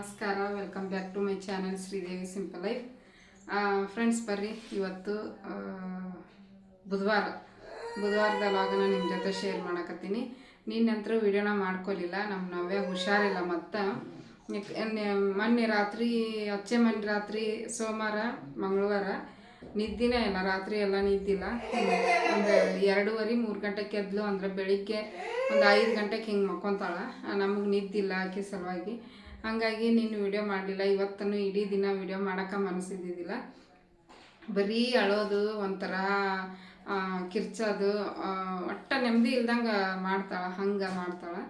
ನಮಸ್ಕಾರ welcome back to my channel Sridevi simple life friends ಬರ್ರಿ, ಇವತ್ತು ಬುಧವಾರ. ಬುಧವಾರದ ಲಾಗನ ನಿಮ್ಮ ಜೊತೆ ಶೇರ್ ಮಾಡಕತ್ತೀನಿ. ನಿನ್ನಂತರೂ ವಿಡಿಯೋನ ಮಾಡ್ಕೊಲಿಲ್ಲ ನಮ್ಮ ನಾವೇ ಹುಷಾರಿಲ್ಲ ಮತ್ತು. ಮೊನ್ನೆ ರಾತ್ರಿ, ಅಚ್ಚೆ ಮೊನ್ನೆ ರಾತ್ರಿ, ಸೋಮವಾರ, ಮಂಗಳವಾರ, ನಿದ್ದಿನೇ ಇಲ್ಲ, ರಾತ್ರಿ ಎಲ್ಲ ನಿದ್ದಿಲ್ಲ. ಒಂದು ಎರಡೂವರೆ, ಮೂರು ಗಂಟೆಗೆ ಎದ್ಲು, ಅಂದರೆ ಬೆಳಿಗ್ಗೆ ಒಂದು ಐದು ಗಂಟೆಗೆ ಹಿಂಗೆ ಮಕ್ಕೊತಾಳ. ನಮಗೆ ನಿದ್ದಿಲ್ಲ ಆಕೆ ಸಲುವಾಗಿ. ಹಾಗಾಗಿ ನೀನು ವಿಡಿಯೋ ಮಾಡಲಿಲ್ಲ. ಇವತ್ತನ್ನು ಇಡೀ ದಿನ ವಿಡಿಯೋ ಮಾಡೋಕೆ ಮನಸ್ಸಿದ್ದಿದ್ದಿಲ್ಲ ಬರೀ ಅಳೋದು ಒಂಥರ ಕಿರ್ಚೋದು ಒಟ್ಟ ನೆಮ್ಮದಿ ಇಲ್ದಂಗೆ ಮಾಡ್ತಾಳೆ, ಹಂಗೆ ಮಾಡ್ತಾಳೆ.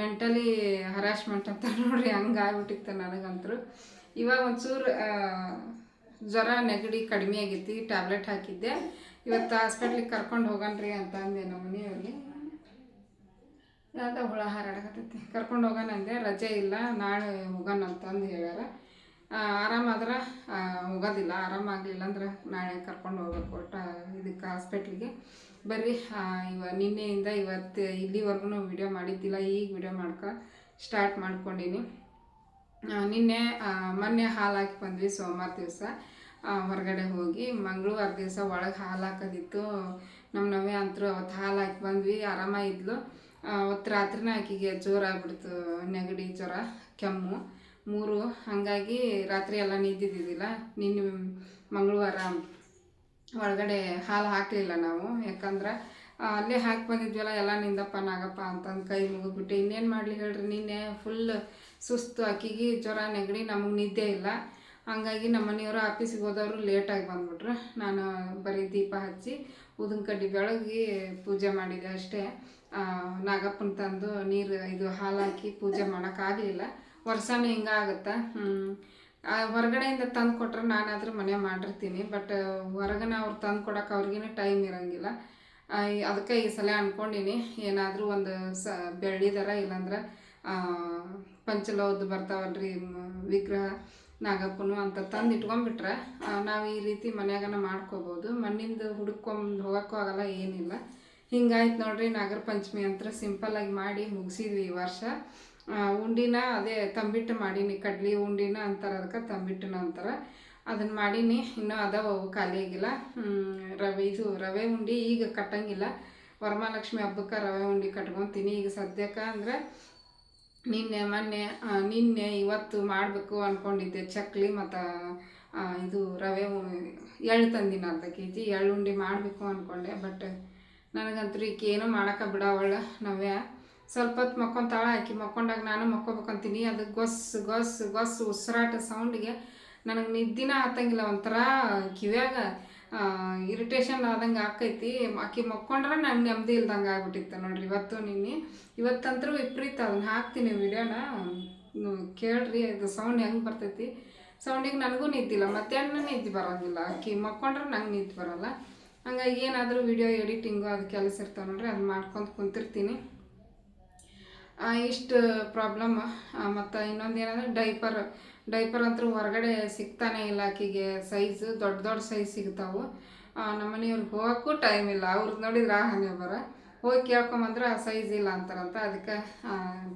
ಮೆಂಟಲಿ ಹರಾಶ್ಮೆಂಟ್ ಅಂತ ನೋಡ್ರಿ, ಹಂಗೆ ಆಗ್ಬಿಟ್ಟಿತ್ತು ನನಗಂತೂ ಇವಾಗ ಒಂಚೂರು ಜ್ವರ ನೆಗಡಿ ಕಡಿಮೆ ಆಗೈತಿ ಟ್ಯಾಬ್ಲೆಟ್ ಹಾಕಿದ್ದೆ. ಇವತ್ತು ಹಾಸ್ಪಿಟ್ಲಿಗೆ ಕರ್ಕೊಂಡು ಹೋಗಣ್ರಿ ಅಂತ ಅಂದೆ ನಮ್ಮ ಮನೆಯವ್ರಿಗೆ ಯಾವ್ದೋ ಹುಳ ಹಾರಾಡಕತ್ತೈತಿ. ಕರ್ಕೊಂಡು ಹೋಗೋಣ ಅಂದೆ ರಜೆ ಇಲ್ಲ ನಾಳೆ ಹೋಗೋಣ ಅಂತಂದು ಹೇಳ್ಯಾರ. ಆರಾಮಾದ್ರೆ ಹೋಗೋದಿಲ್ಲ ಆರಾಮಾಗಲಿಲ್ಲ ಅಂದ್ರೆ ನಾಳೆ ಕರ್ಕೊಂಡು ಹೋಗ್ಬೇಕು ಒಟ್ಟು ಇದಕ್ಕೆ ಹಾಸ್ಪಿಟ್ಲಿಗೆ. ಬರ್ರಿ ಇವ ನಿನ್ನೆಯಿಂದ ಇವತ್ತು ಇಲ್ಲಿವರೆಗೂ ವಿಡಿಯೋ ಮಾಡಿದ್ದಿಲ್ಲ ಈಗ ವಿಡಿಯೋ ಮಾಡ್ಕೊ ಸ್ಟಾರ್ಟ್ ಮಾಡ್ಕೊಂಡೀನಿ. ನಿನ್ನೆ ಮೊನ್ನೆ ಹಾಲು ಹಾಕಿ ಬಂದ್ವಿ ಸೋಮವಾರ ದಿವಸ. ಹೊರಗಡೆ ಹೋಗಿ ಮಂಗಳವಾರ ದಿವಸ ಒಳಗೆ ಹಾಲು ಹಾಕೋದಿತ್ತು. ನಮ್ಮ ನವ್ಯ ಅಂತರೂ ಅವತ್ತು ಹಾಲು ಹಾಕಿ ಬಂದ್ವಿ ಆರಾಮ ಇದ್ಲು. ಆ, ಅವತ್ತು ರಾತ್ರಿನ ಆಕಿಗೆ ಜೋರಾಗ್ಬಿಡ್ತು ನೆಗಡಿ ಜ್ವರ, ಕೆಮ್ಮು. ಮೂರು, ಹಾಗಾಗಿ ರಾತ್ರಿ ಎಲ್ಲ ನಿದ್ದಿದ್ದಿದ್ದಿಲ್ಲ ನಿನ್ನೆ ಮಂಗಳವಾರ ಒಳಗಡೆ ಹಾಲು ಹಾಕಲಿಲ್ಲ ನಾವು. ಯಾಕಂದ್ರೆ ಅಲ್ಲೇ ಹಾಕಿ ಬಂದಿದ್ವಲ್ಲ, ಎಲ್ಲ ನಿಂದಪ್ಪ, ನಾಗಪ್ಪ ಅಂತಂದು ಕೈ ಮುಗಿದ್ಬಿಟ್ಟು, ಇನ್ನೇನು ಮಾಡಲಿ ಹೇಳ್ರಿ, ನಿನ್ನೆ ಫುಲ್ ಸುಸ್ತು. ಅಕ್ಕಿಗೆ ಜ್ವರ, ನೆಗಡಿ ನಮಗೆ ನಿದ್ದೆ ಇಲ್ಲ. ಹಂಗಾಗಿ ನಮ್ಮ ಮನೆಯವರು ಆಫೀಸಿಗೆ ಹೋದವರು ಲೇಟಾಗಿ ಬಂದ್ಬಿಟ್ರು. ನಾನು ಬರೀ ದೀಪ ಹಚ್ಚಿ ಉದಿನ ಕಡ್ಡಿ ಬೆಳಗಿ ಪೂಜೆ ಮಾಡಿದೆ ಅಷ್ಟೇ. ನಾಗಪ್ಪನ ತಂದು ನೀರು ಇದು ಹಾಲು ಹಾಕಿ ಪೂಜೆ ಮಾಡೋಕ್ಕಾಗಲಿಲ್ಲ ವರ್ಷನೂ ಹಿಂಗಾಗುತ್ತೆ ಹೊರಗಡೆಯಿಂದ ತಂದು ಕೊಟ್ಟರೆ ನಾನಾದರೂ ಮನೆ ಮಾಡಿರ್ತೀನಿ. ಬಟ್, ಹೊರಗನ ಅವ್ರು ತಂದು ಕೊಡೋಕೆ ಅವ್ರಿಗೇನು ಟೈಮ್ ಇರೋಂಗಿಲ್ಲ. ಅದಕ್ಕೆ ಈ ಸಲ ಅಂದ್ಕೊಂಡಿನಿ ಏನಾದರೂ ಒಂದು ಸ ಬೆಳ್ಳಿದಾರ ಇಲ್ಲಾಂದ್ರೆ ಪಂಚಲೋದು ಬರ್ತಾವಲ್ರಿ ವಿಗ್ರಹ ನಾಗಪ್ಪನು ಅಂತ ತಂದು ಇಟ್ಕೊಂಡ್ಬಿಟ್ರೆ ನಾವು ಈ ರೀತಿ ಮನ್ಯಾಗನ ಮಾಡ್ಕೋಬೋದು. ಮಣ್ಣಿಂದ ಹುಡುಕೊಂಡು ಹೋಗೋಕ್ಕೂ ಆಗಲ್ಲ, ಏನಿಲ್ಲ. ಹಿಂಗಾಯ್ತು ನೋಡ್ರಿ, ನಾಗರ ಪಂಚಮಿ ಅಂತ ಆಗಿ ಮಾಡಿ ಮುಗಿಸಿದ್ವಿ ಈ ವರ್ಷ. ಉಂಡಿನ ಅದೇ ತಂಬಿಟ್ಟು ಮಾಡೀನಿ, ಕಡ್ಲಿ ಉಂಡಿನ ಅಂತಾರೆ, ಅದಕ್ಕೆ ತಂಬಿಟ್ಟನ ಅಂತಾರೆ ಅದನ್ನ ಮಾಡೀನಿ. ಇನ್ನೂ ಅದಾವ ಅವು ಖಾಲಿ ಆಗಿಲ್ಲ. ರವೆ ಇದು, ರವೆ ಉಂಡಿ ಈಗ ಕಟ್ಟಂಗಿಲ್ಲ. ವರಮಹಾಲಕ್ಷ್ಮಿ ಹಬ್ಬಕ್ಕೆ ರವೆ ಉಂಡಿ ಕಟ್ಕೊತೀನಿ. ಈಗ ಸದ್ಯಕ್ಕೆ ಅಂದ್ರೆ ನಿನ್ನೆ, ಮೊನ್ನೆ ನಿನ್ನೆ ಇವತ್ತು ಮಾಡಬೇಕು ಅಂದ್ಕೊಂಡಿದ್ದೆ ಚಕ್ಲಿ ಮತ್ತು ಇದು ರವೆ ಎಳ್ಳು ತಂದಿನ ಅರ್ಧ ಕೆ ಜಿ ಎಳ್ಳು ಉಂಡೆ ಮಾಡಬೇಕು ಅಂದ್ಕೊಂಡೆ ಬಟ್ ನನಗಂತೂ ಈಕೆ ಏನೂ ಮಾಡೋಕೆ ಬಿಡವಳ ನವ್ಯ. ಸ್ವಲ್ಪ ಹೊತ್ತು ಮಕ್ಕೊಂತಾಳ, ಆಕಿ ಮಕ್ಕೊಂಡಾಗ ನಾನು ಮಕ್ಕೋಬೇಕಂತೀನಿ. ಅದು ಗೊಸ್ ಗೊಸ್ ಗೊಸ್ ಉಸಿರಾಟ ಸೌಂಡಿಗೆ ನನಗೆ ನಿದ್ದಿನ ಹತ್ತಂಗಿಲ್ಲ ಒಂಥರ ಕಿವ್ಯಾಗ ಇರಿಟೇಷನ್ ಆದಂಗೆ ಆಕೈತಿ. ಆಕಿ ಮಕ್ಕೊಂಡ್ರೆ ನಂಗೆ ನೆಮ್ಮದಿ ಇಲ್ದಂಗೆ ಆಗ್ಬಿಟ್ಟಿತ್ತು ನೋಡ್ರಿ. ಇವತ್ತು ನಿನ್ನೆ, ಇವತ್ತಂತರೂ ವಿಪರೀತ, ಅದನ್ನ ಹಾಕ್ತೀನಿ ವಿಡಿಯೋನ. ಕೇಳ್ರಿ, ಅದು ಸೌಂಡ್ ಹೆಂಗೆ ಬರ್ತೈತಿ. ಸೌಂಡಿಗೆ ನನಗೂ ನಿದ್ದಿಲ್ಲ, ಮಧ್ಯಾಹ್ನ ನಿದ್ದೆ ಬರೋಂಗಿಲ್ಲ. ಆಕಿ ಮಕ್ಕೊಂಡ್ರೆ ನಂಗೆ ನಿದ್ದೆ ಬರೋಲ್ಲ. ಹಂಗಾಗಿ ಏನಾದರೂ ವಿಡಿಯೋ ಎಡಿಟಿಂಗು ಅದು ಕೆಲಸ ಇರ್ತಾವೆ ನೋಡ್ರಿ, ಅದು ಮಾಡ್ಕೊಂಡು ಕುಂತಿರ್ತೀನಿ. ಇಷ್ಟು ಪ್ರಾಬ್ಲಮ್ ಮತ್ತು ಇನ್ನೊಂದು ಏನಂದರೆ ಡೈಪರ್ ಡೈಪರ್ ಅಂತೂ ಹೊರಗಡೆ ಸಿಗ್ತಾನೆ ಇಲ್ಲ ಆಕೆಗೆ ಸೈಜು ದೊಡ್ಡ ದೊಡ್ಡ ಸೈಜ್ ಸಿಗ್ತಾವೆ. ನಮ್ಮ ಮನೆಯವ್ರಿಗೆ ಹೋಗೋಕ್ಕೂ ಟೈಮ್ ಇಲ್ಲ. ಅವ್ರದ್ದು ನೋಡಿದ್ರೆ ಹಣೆ ಬರ. ಹೋಗಿ ಕೇಳ್ಕೊಂಬಂದ್ರೆ, ಆ ಸೈಜ್ ಇಲ್ಲ ಅಂತಾರಂತ. ಅದಕ್ಕೆ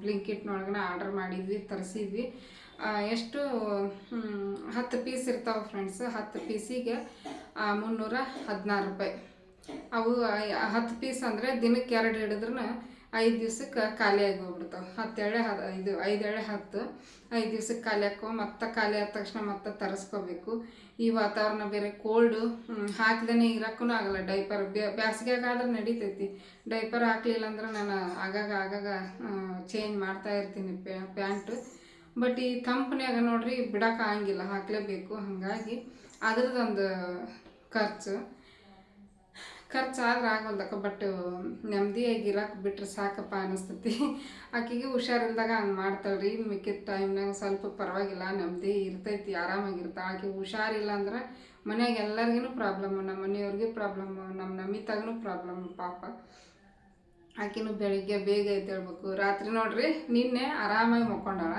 ಬ್ಲಿಂಕಿಟ್ನೊಳಗನ ಆರ್ಡರ್ ಮಾಡಿದ್ವಿ, ತರಿಸಿದ್ವಿ. ಎಷ್ಟು ಹತ್ತು ಪೀಸ್ ಇರ್ತಾವೆ ಫ್ರೆಂಡ್ಸ್ ಹತ್ತು ಪೀಸಿಗೆ ಮುನ್ನೂರ ಹದಿನಾರು ರೂಪಾಯಿ. ಅವು ಹತ್ತು ಪೀಸ್ ಅಂದರೆ ದಿನಕ್ಕೆ ಎರಡು ಹಿಡಿದ್ರೂ ಐದು ದಿವ್ಸಕ್ಕೆ ಖಾಲಿಯಾಗಿ ಹೋಗ್ಬಿಡ್ತಾವೆ ಎಳೆ ಹ ಇದು, ಐದು ಎಳೆ ಹತ್ತು, ಐದು ದಿವ್ಸಕ್ಕೆ ಖಾಲಿ ಹಾಕೋ, ಮತ್ತೆ ಖಾಲಿ ಆದ ತಕ್ಷಣ ಮತ್ತೆ ತರಿಸ್ಕೋಬೇಕು. ಈ ವಾತಾವರಣ ಬೇರೆ ಕೋಲ್ಡು ಹಾಕ್ದೇ ಇರೋಕ್ಕೂ ಆಗಲ್ಲ. ಡೈಪರ್ ಬ್ಯಾಸಿಗೆಗಾದ್ರೆ ನಡೀತೈತಿ. ಡೈಪರ್ ಹಾಕ್ಲಿಲ್ಲ ಅಂದ್ರೆ ನಾನು ಆಗಾಗ ಆಗಾಗ ಚೇಂಜ್ ಮಾಡ್ತಾ ಇರ್ತೀನಿ ಪ್ಯಾಂಟ್. ಬಟ್ ಈ ತಂಪನ್ಯಾಗ ನೋಡ್ರಿ ಬಿಡಕ್ಕೆ ಆಗಂಗಿಲ್ಲ, ಹಾಕ್ಲೇಬೇಕು. ಹಾಗಾಗಿ ಅದ್ರದ್ದೊಂದು ಖರ್ಚು. ಖರ್ಚು ಆದ್ರೆ ಆಗಲ್ದಕ್ಕ ಬಟ್ ನೆಮ್ಮದಿಯಾಗಿರಕ್ಕೆ ಬಿಟ್ರೆ ಸಾಕಪ್ಪ ಅನಿಸ್ತೈತಿ. ಆಕೆಗೆ ಹುಷಾರಿಲ್ದಾಗ ಹಂಗೆ ಮಾಡ್ತಾಳ್ರಿ. ಮಿಕ್ಕಿದ ಟೈಮ್ನಾಗ ಸ್ವಲ್ಪ ಪರವಾಗಿಲ್ಲ ನೆಮ್ಮದಿ ಇರ್ತೈತಿ, ಆರಾಮಾಗಿರ್ತಾಳೆ. ಆಕೆ ಹುಷಾರಿಲ್ಲ ಅಂದ್ರೆ ಮನ್ಯಾಗ ಎಲ್ಲರಿಗೂ ಪ್ರಾಬ್ಲಮ್ಮು ನಮ್ಮ ಮನೆಯವ್ರಿಗೆ ಪ್ರಾಬ್ಲಮ್ಮು ನಮ್ಮ ನಮಿತಾಗೂ ಪ್ರಾಬ್ಲಮ್ ಪಾಪ. ಆಕಿನೂ ಬೆಳಿಗ್ಗೆ ಬೇಗ ಎದ್ದೇಳ್ಬೇಕು. ರಾತ್ರಿ ನೋಡ್ರಿ ನಿನ್ನೆ ಆರಾಮಾಗಿ ಮಕ್ಕೊಂಡಾಳ.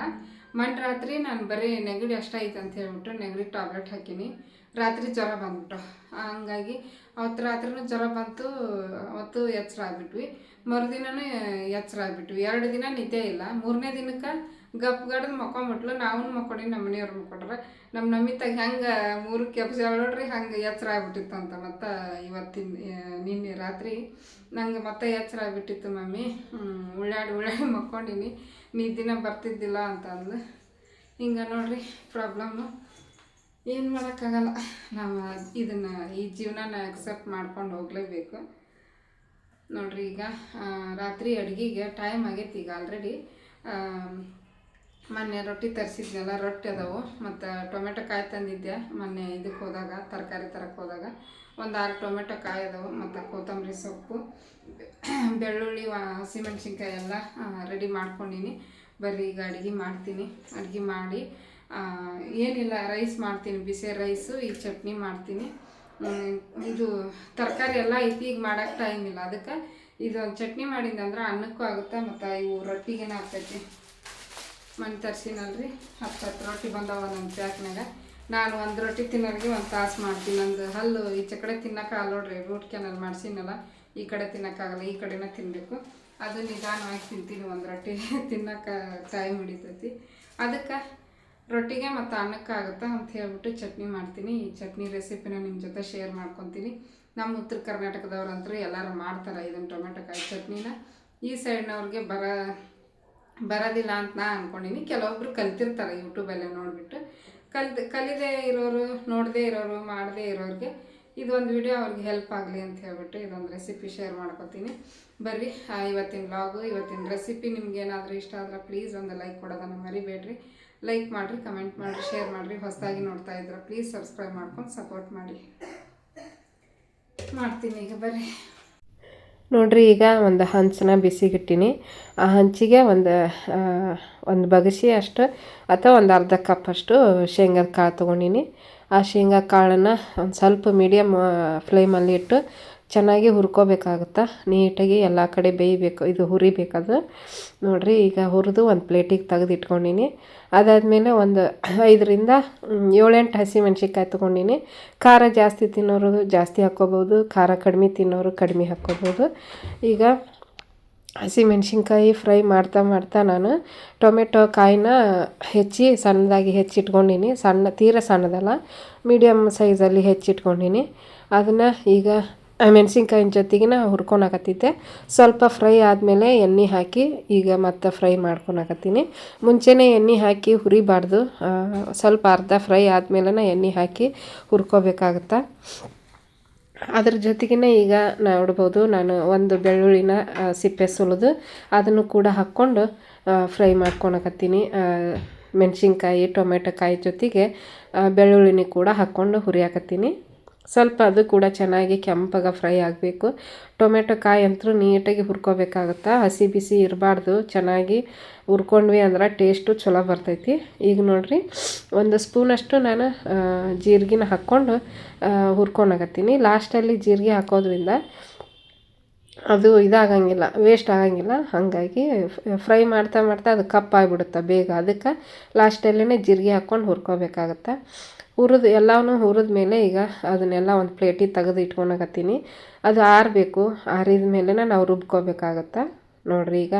ಮನ್ ರಾತ್ರಿ ನಾನು ಬರೀ ನೆಗಡಿ ಅಷ್ಟೈತೆ ಅಂತ ಹೇಳ್ಬಿಟ್ಟು ನೆಗಡಿ ಟ್ಯಾಬ್ಲೆಟ್ ಹಾಕೀನಿ. ರಾತ್ರಿ ಜ್ವರ ಬಂದ್ಬಿಟ್ಟು. ಹಂಗಾಗಿ ಅವತ್ತು ರಾತ್ರಿನೂ ಜ್ವರ ಬಂತು, ಅವತ್ತು ಎಚ್ಚರ ಆಗ್ಬಿಟ್ವಿ. ಮರುದಿನನೂ ಎಚ್ಚರ ಆಗ್ಬಿಟ್ವಿ. ಎರಡು ದಿನ ನಿದ್ದೆ ಇಲ್ಲ. ಮೂರನೇ ದಿನಕ್ಕೆ ಗಪ್ಗಡ್ದು ಮಕ್ಕೊಂಬಿಟ್ಲು. ನಾವು ಮಕ್ಕೊಂಡಿ ನಮ್ಮ ಮನೆಯವ್ರು ಮಕ್ಕೊಂಡ್ರೆ. ನಮ್ಮ ನಮಿತಾಗ ಹೆಂಗೆ ಮೂರು ಕೆಪ್ಸ ನೋಡ್ರಿ, ಹಂಗೆ ಎಚ್ಚರ ಆಗ್ಬಿಟ್ಟಿತ್ತು ಅಂತ ಮತ್ತು ಇವತ್ತಿನ ನಿನ್ನೆ ರಾತ್ರಿ ನಂಗೆ ಮತ್ತೆ ಎಚ್ಚರ ಆಗ್ಬಿಟ್ಟಿತ್ತು ಮಮ್ಮಿ. ಉಳ್ಳಾಡಿ ಉಳ್ಳಾಡಿ ಮಕ್ಕೊಂಡಿನಿ. ದಿನ ಬರ್ತಿದ್ದಿಲ್ಲ ಅಂತ ಅಂದ್ಲು. ಹಿಂಗೆ ನೋಡ್ರಿ ಪ್ರಾಬ್ಲಮ್ಮು ಏನು ಮಾಡೋಕ್ಕಾಗಲ್ಲ. ನಾವು ಇದನ್ನು ಈ ಜೀವನನ ಅಕ್ಸೆಪ್ಟ್ ಮಾಡ್ಕೊಂಡು ಹೋಗಲೇಬೇಕು. ನೋಡ್ರಿ ಈಗ ರಾತ್ರಿ ಅಡುಗೆಗೆ ಟೈಮ್ ಆಗೈತಿ ಈಗ ಆಲ್ರೆಡಿ ಮೊನ್ನೆ ರೊಟ್ಟಿ ತರಿಸಿದ್ನಲ್ಲ, ರೊಟ್ಟಿ ಅದಾವು. ಮತ್ತು ಟೊಮೆಟೊ ಕಾಯಿ ತಂದಿದ್ದೆ ಮೊನ್ನೆ ಇದಕ್ಕೆ ಹೋದಾಗ, ತರಕಾರಿ ತರಕ್ಕೆ ಹೋದಾಗ. ಒಂದು ಆರು ಟೊಮೆಟೊ ಕಾಯಿ ಅದಾವು, ಮತ್ತು ಕೊತ್ತಂಬರಿ ಸೊಪ್ಪು, ಬೆಳ್ಳುಳ್ಳಿ ಹಸಿಮೆಣ್ಸಿನ್ಕಾಯಿ ಎಲ್ಲ ರೆಡಿ ಮಾಡ್ಕೊಂಡಿನಿ. ಬರ್ರಿ, ಈಗ ಅಡುಗೆ ಮಾಡ್ತೀನಿ. ಅಡುಗೆ ಮಾಡಿ ಏನಿಲ್ಲ ರೈಸ್ ಮಾಡ್ತೀನಿ, ಬಿಸಿ ರೈಸು ಈ ಚಟ್ನಿ ಮಾಡ್ತೀನಿ. ಇದು ತರಕಾರಿ ಎಲ್ಲ ಐತಿ ಈಗ ಮಾಡೋಕ್ಕೆ ಟೈಮ್ ಇಲ್ಲ. ಅದಕ್ಕೆ ಇದೊಂದು ಚಟ್ನಿ ಮಾಡಿದ್ದಂದ್ರೆ ಅನ್ನಕ್ಕೂ ಆಗುತ್ತೆ, ಮತ್ತು ಇವು ರೊಟ್ಟಿಗೇನು ಆಗ್ತೈತಿ ಮನೆ ತರ್ಸಿನಲ್ರಿ. ಹತ್ತು ಹತ್ತು ರೊಟ್ಟಿ ಬಂದವ ನನ್ನ ಪ್ಯಾಕ್ನಾಗ. ನಾನು ಒಂದು ರೊಟ್ಟಿ ತಿನ್ನೋರಿಗೆ ಒಂದು ತಾಸು ಮಾಡ್ತೀನಿ. ನಂದು ಹಲ್ಲು ಈಚೆ ಕಡೆ ತಿನ್ನೋಕ್ಕಾಗಲ್ಲ ನೋಡ್ರಿ. ರೂಟ್ ಕ್ಯಾನಲ್ ಮಾಡ್ಸಿನಲ್ಲ ಈ ಕಡೆ ತಿನ್ನೋಕ್ಕಾಗಲ್ಲ ಈ ಕಡೆನೇ ತಿನ್ನಬೇಕು ಅದು ನಿಧಾನವಾಗಿ ತಿಂತೀನಿ ಒಂದು ರೊಟ್ಟಿ. ತಿನ್ನೋಕೆ ಟೈಮ್ ಹಿಡಿತೈತಿ. ಅದಕ್ಕೆ ರೊಟ್ಟಿಗೆ ಮತ್ತು ಅನ್ನಕ್ಕಾಗುತ್ತಾ ಅಂತ ಹೇಳ್ಬಿಟ್ಟು ಚಟ್ನಿ ಮಾಡ್ತೀನಿ. ಈ ಚಟ್ನಿ ರೆಸಿಪಿನ ನಿಮ್ಮ ಜೊತೆ ಶೇರ್ ಮಾಡ್ಕೊತೀನಿ. ನಮ್ಮ ಉತ್ತರ ಕರ್ನಾಟಕದವ್ರಂತೂ ಎಲ್ಲರೂ ಮಾಡ್ತಾರೆ ಇದನ್ನು ಟೊಮೆಟೊ ಕಾಯಿ ಚಟ್ನಿನ. ಈ ಸೈಡ್ನವ್ರಿಗೆ ಬರ ಬರೋದಿಲ್ಲ ಅಂತ ನಾ ಅಂದ್ಕೊಂಡಿನಿ ಕೆಲವೊಬ್ರು ಕಲ್ತಿರ್ತಾರೆ ಯೂಟ್ಯೂಬಲ್ಲೇ ನೋಡಿಬಿಟ್ಟು. ಕಲ್ತು ಕಲಿದೇ ಇರೋರು, ನೋಡದೇ ಇರೋರು, ಮಾಡದೇ ಇರೋರಿಗೆ ಇದೊಂದು ವಿಡಿಯೋ ಅವ್ರಿಗೆ ಹೆಲ್ಪ್ ಆಗಲಿ ಅಂತ ಹೇಳ್ಬಿಟ್ಟು ಇದೊಂದು ರೆಸಿಪಿ ಶೇರ್ ಮಾಡ್ಕೊತೀನಿ. ಬರ್ರಿ ಇವತ್ತಿನ ವ್ಲಾಗು ಇವತ್ತಿನ ರೆಸಿಪಿ ನಿಮ್ಗೇನಾದರೂ ಇಷ್ಟ ಆದ್ರೆ ಪ್ಲೀಸ್ ಒಂದು ಲೈಕ್ ಕೊಡೋದನ್ನು ಮರಿಬೇಡ್ರಿ. ಲೈಕ್ ಮಾಡಿರಿ ಕಮೆಂಟ್ ಮಾಡಿರಿ ಶೇರ್ ಮಾಡಿರಿ. ಹೊಸದಾಗಿ ನೋಡ್ತಾ ಇದ್ರೆ ಪ್ಲೀಸ್ ಸಬ್ಸ್ಕ್ರೈಬ್ ಮಾಡ್ಕೊಂಡು ಸಪೋರ್ಟ್ ಮಾಡಿ. ಮಾಡ್ತೀನಿ ಈಗ ಬರ್ರಿ. ನೋಡ್ರಿ, ಈಗ ಒಂದು ಹಂಚನ ಬಿಸಿಗಿಟ್ಟಿನಿ ಆ ಹಂಚಿಗೆ ಒಂದು ಒಂದು ಬಗಸಿ ಅಷ್ಟು, ಅಥವಾ ಒಂದು ಅರ್ಧ ಕಪ್ ಅಷ್ಟು ಶೇಂಗದ ಕಾಳು ತೊಗೊಂಡಿನಿ. ಆ ಶೇಂಗಾ ಕಾಳನ್ನು ಒಂದು ಸ್ವಲ್ಪ ಮೀಡಿಯಮ್ ಫ್ಲೇಮಲ್ಲಿ ಇಟ್ಟು ಚೆನ್ನಾಗಿ ಹುರ್ಕೋಬೇಕಾಗುತ್ತೆ? ನೀಟಾಗಿ ಎಲ್ಲ ಕಡೆ ಬೇಯಬೇಕು, ಇದು ಹುರಿಬೇಕದು. ನೋಡಿರಿ, ಈಗ ಹುರಿದು ಒಂದು ಪ್ಲೇಟಿಗೆ ತೆಗೆದು ಇಟ್ಕೊಂಡಿನಿ. ಅದಾದಮೇಲೆ ಒಂದು ಐದರಿಂದ ಏಳೆಂಟು ಏಳೆಂಟು ಹಸಿಮೆಣ್ಸಿನ್ಕಾಯಿ ತೊಗೊಂಡಿನಿ. ಖಾರ ಜಾಸ್ತಿ ತಿನ್ನೋರು ಜಾಸ್ತಿ ಹಾಕ್ಕೋಬೋದು, ಖಾರ ಕಡಿಮೆ ತಿನ್ನೋರು ಕಡಿಮೆ ಹಾಕ್ಕೋಬೋದು. ಈಗ ಹಸಿಮೆಣ್ಸಿನ್ಕಾಯಿ ಫ್ರೈ ಮಾಡ್ತಾ ಮಾಡ್ತಾ ನಾನು ಟೊಮೆಟೊ ಕಾಯಿನ ಹೆಚ್ಚಿ ಸಣ್ಣದಾಗಿ ಹೆಚ್ಚಿಟ್ಕೊಂಡಿನಿ. ಸಣ್ಣ ತೀರ ಸಣ್ಣದಲ್ಲ ಮೀಡಿಯಮ್ ಸೈಜಲ್ಲಿ ಹೆಚ್ಚಿಟ್ಕೊಂಡಿನಿ. ಅದನ್ನು ಈಗ ಮೆಣಸಿನ್ಕಾಯಿನ ಜೊತೆಗಿನ ಹುರ್ಕೊಳಕತ್ತಿದ್ದೆ ಸ್ವಲ್ಪ ಫ್ರೈ ಆದಮೇಲೆ ಎಣ್ಣೆ ಹಾಕಿ ಈಗ ಮತ್ತೆ ಫ್ರೈ ಮಾಡ್ಕೊಳಕತ್ತೀನಿ ಮುಂಚೆನೇ ಎಣ್ಣೆ ಹಾಕಿ ಹುರಿಬಾರ್ದು. ಸ್ವಲ್ಪ ಅರ್ಧ ಫ್ರೈ ಆದಮೇಲೆ ಎಣ್ಣೆ ಹಾಕಿ ಹುರ್ಕೋಬೇಕಾಗತ್ತೆ? ಅದ್ರ ಜೊತೆಗೇ ಈಗ ನೋಡ್ಬೋದು, ನಾನು ಒಂದು ಬೆಳ್ಳುಳ್ಳಿನ ಸಿಪ್ಪೆ ಸುಲಿದು ಅದನ್ನು ಕೂಡ ಹಾಕ್ಕೊಂಡು ಫ್ರೈ ಮಾಡ್ಕೊಳಕತ್ತೀನಿ. ಮೆಣಸಿನ್ಕಾಯಿ, ಟೊಮೆಟೊ ಕಾಯಿ ಜೊತೆಗೆ ಬೆಳ್ಳುಳ್ಳಿನ ಕೂಡ ಹಾಕ್ಕೊಂಡು ಹುರಿಯಾಕತ್ತೀನಿ. ಸ್ವಲ್ಪ ಅದು ಕೂಡ ಚೆನ್ನಾಗಿ ಕೆಂಪಗ ಫ್ರೈ ಆಗಬೇಕು. ಟೊಮೆಟೊ ಕಾಯಿ ಅಂತೂ ನೀಟಾಗಿ ಹುರ್ಕೋಬೇಕಾಗುತ್ತಾ? ಹಸಿ ಬಿಸಿ ಇರಬಾರ್ದು. ಚೆನ್ನಾಗಿ ಹುರ್ಕೊಂಡ್ವಿ ಅಂದ್ರೆ ಟೇಸ್ಟು ಚಲೋ ಬರ್ತೈತಿ. ಈಗ ನೋಡಿರಿ, ಒಂದು ಸ್ಪೂನಷ್ಟು ನಾನು ಜೀರಿಗೆನ ಹಾಕ್ಕೊಂಡು ಹುರ್ಕೊಂಡಾಗತ್ತೀನಿ ಲಾಸ್ಟಲ್ಲಿ ಜೀರಿಗೆ ಹಾಕೋದ್ರಿಂದ ಅದು ಇದಾಗಂಗಿಲ್ಲ ವೇಸ್ಟ್ ಆಗಂಗಿಲ್ಲ. ಹಾಗಾಗಿ ಫ್ರೈ ಮಾಡ್ತಾ ಮಾಡ್ತಾ ಅದು ಕಪ್ಪಾಗಿಬಿಡುತ್ತೆ ಬೇಗ. ಅದಕ್ಕೆ ಲಾಸ್ಟಲ್ಲೇ ಜೀರಿಗೆ ಹಾಕ್ಕೊಂಡು ಹುರ್ಕೋಬೇಕಾಗತ್ತೆ? ಹುರಿದು ಎಲ್ಲವೂ ಹುರಿದ ಮೇಲೆ ಈಗ ಅದನ್ನೆಲ್ಲ ಒಂದು ಪ್ಲೇಟಿಗೆ ತೆಗೆದು ಇಟ್ಕೊಳಕತ್ತೀನಿ ಅದು ಆರಬೇಕು. ಆರಿದ ಮೇಲೆ ನಾವು ರುಬ್ಕೋಬೇಕಾಗತ್ತೆ? ನೋಡಿರಿ ಈಗ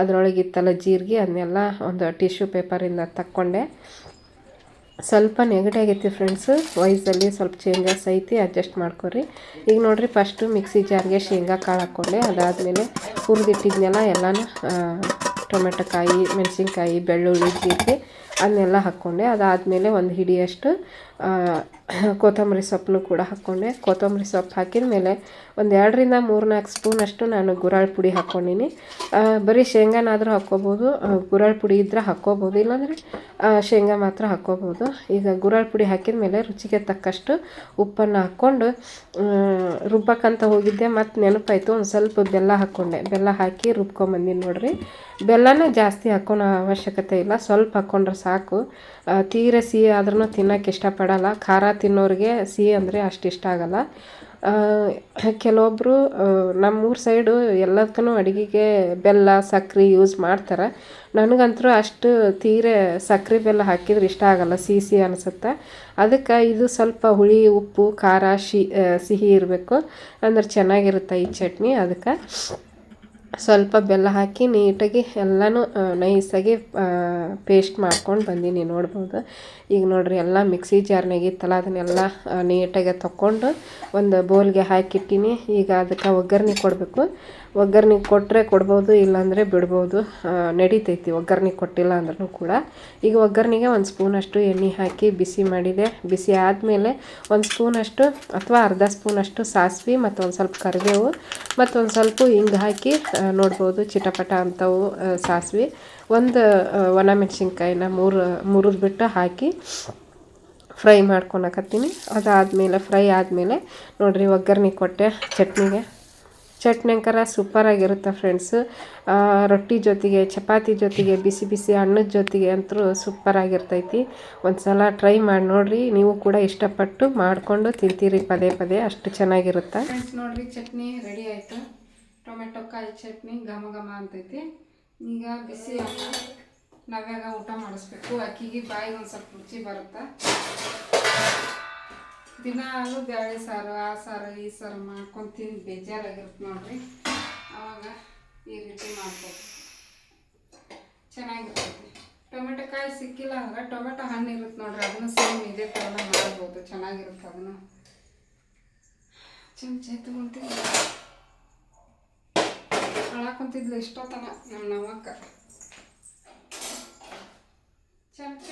ಅದರೊಳಗೆ ಇತ್ತಲ್ಲ ಜೀರಿಗೆ ಅದನ್ನೆಲ್ಲ ಒಂದು ಟಿಶ್ಯೂ ಪೇಪರಿಂದ ತಕ್ಕೊಂಡೆ. ಸ್ವಲ್ಪ ನೆಗಡಿ ಆಗೈತಿ ಫ್ರೆಂಡ್ಸು. ವಯಸ್ಸಲ್ಲಿ ಸ್ವಲ್ಪ ಚೇಂಜಸ್ ಐತಿ, ಅಡ್ಜಸ್ಟ್ ಮಾಡ್ಕೊರಿ. ಈಗ ನೋಡಿರಿ ಫಸ್ಟು ಮಿಕ್ಸಿ ಜಾರ್ಗೆ ಶೇಂಗಾ ಕಾಳು ಹಾಕ್ಕೊಂಡೆ ಅದಾದಮೇಲೆ ಹುರಿದಿಟ್ಟಿದ್ನೆಲ್ಲ ಎಲ್ಲನೂ ಟೊಮೆಟೊ ಕಾಯಿ, ಮೆಣಸಿನ್ಕಾಯಿ, ಬೆಳ್ಳುಳ್ಳಿ, ಜೀರಿಗೆ ಅದನ್ನೆಲ್ಲ ಹಾಕ್ಕೊಂಡೆ ಅದಾದಮೇಲೆ ಒಂದು ಹಿಡಿಯಷ್ಟು ಕೊತ್ತಂಬರಿ ಸೊಪ್ಪನ್ನು ಕೂಡ ಹಾಕ್ಕೊಂಡೆ ಕೊತ್ತಂಬರಿ ಸೊಪ್ಪು ಹಾಕಿದ ಮೇಲೆ ಒಂದು ಎರಡರಿಂದ ಮೂರು ನಾಲ್ಕು ಸ್ಪೂನಷ್ಟು ನಾನು ಗುರಾಳ್ ಪುಡಿ ಹಾಕ್ಕೊಂಡಿನಿ ಬರೀ ಶೇಂಗಾನಾದರೂ ಹಾಕ್ಕೋಬೋದು. ಗುರಾಳ್ ಪುಡಿ ಇದ್ದರೆ ಹಾಕ್ಕೋಬೋದು. ಇಲ್ಲಾಂದರೆ ಶೇಂಗಾ ಮಾತ್ರ ಹಾಕ್ಕೋಬೋದು. ಈಗ ಗುರಾಳ್ ಪುಡಿ ಹಾಕಿದ ಮೇಲೆ ರುಚಿಗೆ ತಕ್ಕಷ್ಟು ಉಪ್ಪನ್ನು ಹಾಕ್ಕೊಂಡು ರುಬ್ಬಕ್ಕಂತ ಹೋಗಿದ್ದೆ. ಮತ್ತು ನೆನಪಾಯಿತು, ಒಂದು ಸ್ವಲ್ಪ ಬೆಲ್ಲ ಹಾಕ್ಕೊಂಡೆ ಬೆಲ್ಲ ಹಾಕಿ ರುಬ್ಕೊಂಬಂದಿನಿ ನೋಡ್ರಿ. ಬೆಲ್ಲನ ಜಾಸ್ತಿ ಹಾಕ್ಕೊಳೋ ಅವಶ್ಯಕತೆ ಇಲ್ಲ. ಸ್ವಲ್ಪ ಹಾಕ್ಕೊಂಡ್ರೆ ಸಾಕು. ಆ, ತೀರ ಸಿಹಿ ಆದ್ರೂ ತಿನ್ನೋಕ್ಕೆ ಇಷ್ಟಪಡಲ್ಲ. ಖಾರ ತಿನ್ನೋರಿಗೆ ಸಿಹಿ ಅಂದರೆ ಅಷ್ಟು ಇಷ್ಟ ಆಗಲ್ಲ. ಕೆಲವೊಬ್ಬರು ನಮ್ಮೂರ ಸೈಡು ಎಲ್ಲದಕ್ಕೂ ಅಡುಗೆಗೆ ಬೆಲ್ಲ ಸಕ್ಕರೆ ಯೂಸ್ ಮಾಡ್ತಾರೆ. ನನಗಂತೂ ಅಷ್ಟು ತೀರೆ ಸಕ್ಕರೆ ಬೆಲ್ಲ ಹಾಕಿದ್ರೆ ಇಷ್ಟ ಆಗಲ್ಲ. ಸಿಹಿ ಸಿಹಿ ಅನಿಸುತ್ತೆ. ಅದಕ್ಕೆ ಇದು ಸ್ವಲ್ಪ ಹುಳಿ ಉಪ್ಪು ಖಾರ ಶಿ ಸಿಹಿ ಇರಬೇಕು. ಅಂದ್ರೆ ಚೆನ್ನಾಗಿರುತ್ತೆ ಈ ಚಟ್ನಿ ಅದಕ್ಕೆ. ಸ್ವಲ್ಪ ಬೆಲ್ಲ ಹಾಕಿ ನೀಟಾಗಿ ಎಲ್ಲನೂ ನೈಸಾಗಿ ಪೇಸ್ಟ್ ಮಾಡ್ಕೊಂಡು ಬಂದೀನಿ ನೋಡ್ಬೋದು. ಈಗ ನೋಡಿರಿ, ಎಲ್ಲ ಮಿಕ್ಸಿ ಜಾರ್ನಾಗ ಇತ್ತಲ್ಲ, ಅದನ್ನೆಲ್ಲ ನೀಟಾಗಿ ತೊಕೊಂಡು ಒಂದು ಬೌಲ್ಗೆ ಹಾಕಿಟ್ಟೀನಿ. ಈಗ ಅದಕ್ಕೆ ಒಗ್ಗರಣೆ ಕೊಡಬೇಕು. ಒಗ್ಗರಣೆ ಕೊಟ್ಟರೆ ಕೊಡ್ಬೋದು, ಇಲ್ಲಾಂದರೆ ಬಿಡ್ಬೋದು. ನಡೀತೈತಿ ಒಗ್ಗರಣೆ ಕೊಟ್ಟಿಲ್ಲ ಅಂದ್ರೂ ಕೂಡ. ಈಗ ಒಗ್ಗರಣೆಗೆ ಒಂದು ಸ್ಪೂನಷ್ಟು ಎಣ್ಣೆ ಹಾಕಿ ಬಿಸಿ ಮಾಡಿದೆ. ಬಿಸಿ ಆದಮೇಲೆ ಒಂದು ಸ್ಪೂನಷ್ಟು ಅಥವಾ ಅರ್ಧ ಸ್ಪೂನಷ್ಟು ಸಾಸಿವೆ ಮತ್ತು ಒಂದು ಸ್ವಲ್ಪ ಕರಿಬೇವು ಮತ್ತು ಒಂದು ಸ್ವಲ್ಪ ಹಿಂಗೆ ಹಾಕಿ ನೋಡ್ಬೋದು ಚಿಟಪಟ ಅಂಥವು ಸಾಸಿವೆ. ಒಂದು ಒಣ ಮೆಣಸಿನ್ಕಾಯಿನ ಮೂರು, ಮುರಿದು ಬಿಟ್ಟು ಹಾಕಿ ಫ್ರೈ ಮಾಡ್ಕೊಳಕತ್ತೀನಿ ಅದಾದಮೇಲೆ, ಫ್ರೈ ಆದಮೇಲೆ ನೋಡಿರಿ ಒಗ್ಗರಣೆ ಕೊಟ್ಟೆ ಚಟ್ನಿಗೆ. ಚಟ್ನಿ ಅಂಕರ ಸೂಪರಾಗಿರುತ್ತೆ ಫ್ರೆಂಡ್ಸು ರೊಟ್ಟಿ ಜೊತೆಗೆ, ಚಪಾತಿ ಜೊತೆಗೆ, ಬಿಸಿ ಬಿಸಿ ಹಣ್ಣದ ಜೊತೆಗೆ ಅಂತೂ ಸೂಪರಾಗಿರ್ತೈತಿ ಒಂದು ಸಲ ಟ್ರೈ ಮಾಡಿ ನೋಡಿರಿ, ನೀವು ಕೂಡ ಇಷ್ಟಪಟ್ಟು ಮಾಡಿಕೊಂಡು ತಿಂತೀರಿ ಪದೇ ಪದೇ, ಅಷ್ಟು ಚೆನ್ನಾಗಿರುತ್ತೆ? ಫ್ರೆಂಡ್ಸ್ ನೋಡಿರಿ, ಚಟ್ನಿ ರೆಡಿ ಆಯಿತು? ಟೊಮೆಟೊ ಕಾಯಿ ಚಟ್ನಿ ಘಮ ಘಮ ಅಂತೈತಿ. ಈಗ ಬಿಸಿ ನವ್ಯಾಗ ಊಟ ಮಾಡಿಸ್ಬೇಕು? ಅಕ್ಕಿಗೆ ಬಾಯಿಗೆ ಒಂದು ಸ್ವಲ್ಪ ರುಚಿ ಬರುತ್ತೆ? ದಿನಾಲು ಬೇಳೆ ಸಾರು, ಆ ಸಾರು, ಈ ಸಾರು ಮಾಡ್ಕೊಂಡು ತಿಂದು ಬೇಜಾರಾಗಿರುತ್ತೆ ನೋಡ್ರಿ. ಆವಾಗ ಈ ರೀತಿ ಮಾಡ್ಕೋಬೇಕು. ಚೆನ್ನಾಗಿರ್ತೈತಿ. ಟೊಮೆಟೊ ಕಾಯಿ ಸಿಕ್ಕಿಲ್ಲ ಅಂದ್ರೆ ಟೊಮೆಟೊ ಹಣ್ಣು ಇರುತ್ತೆ ನೋಡ್ರಿ. ಅದನ್ನು ಸೇಮ್ ಇದೇ ಥರನೇ ಮಾಡ್ಬೋದು. ಚೆನ್ನಾಗಿರುತ್ತೆ ಅದನ್ನು. ಚಮಚ ತಗೊಂತೀನಿ ಹಾಳಾಕೊಂತಿದ್ಲು ಇಷ್ಟೊತ್ತನ ನಮ್ಮ ನಮ್ಮಕ್ಕ. ಚಮಚ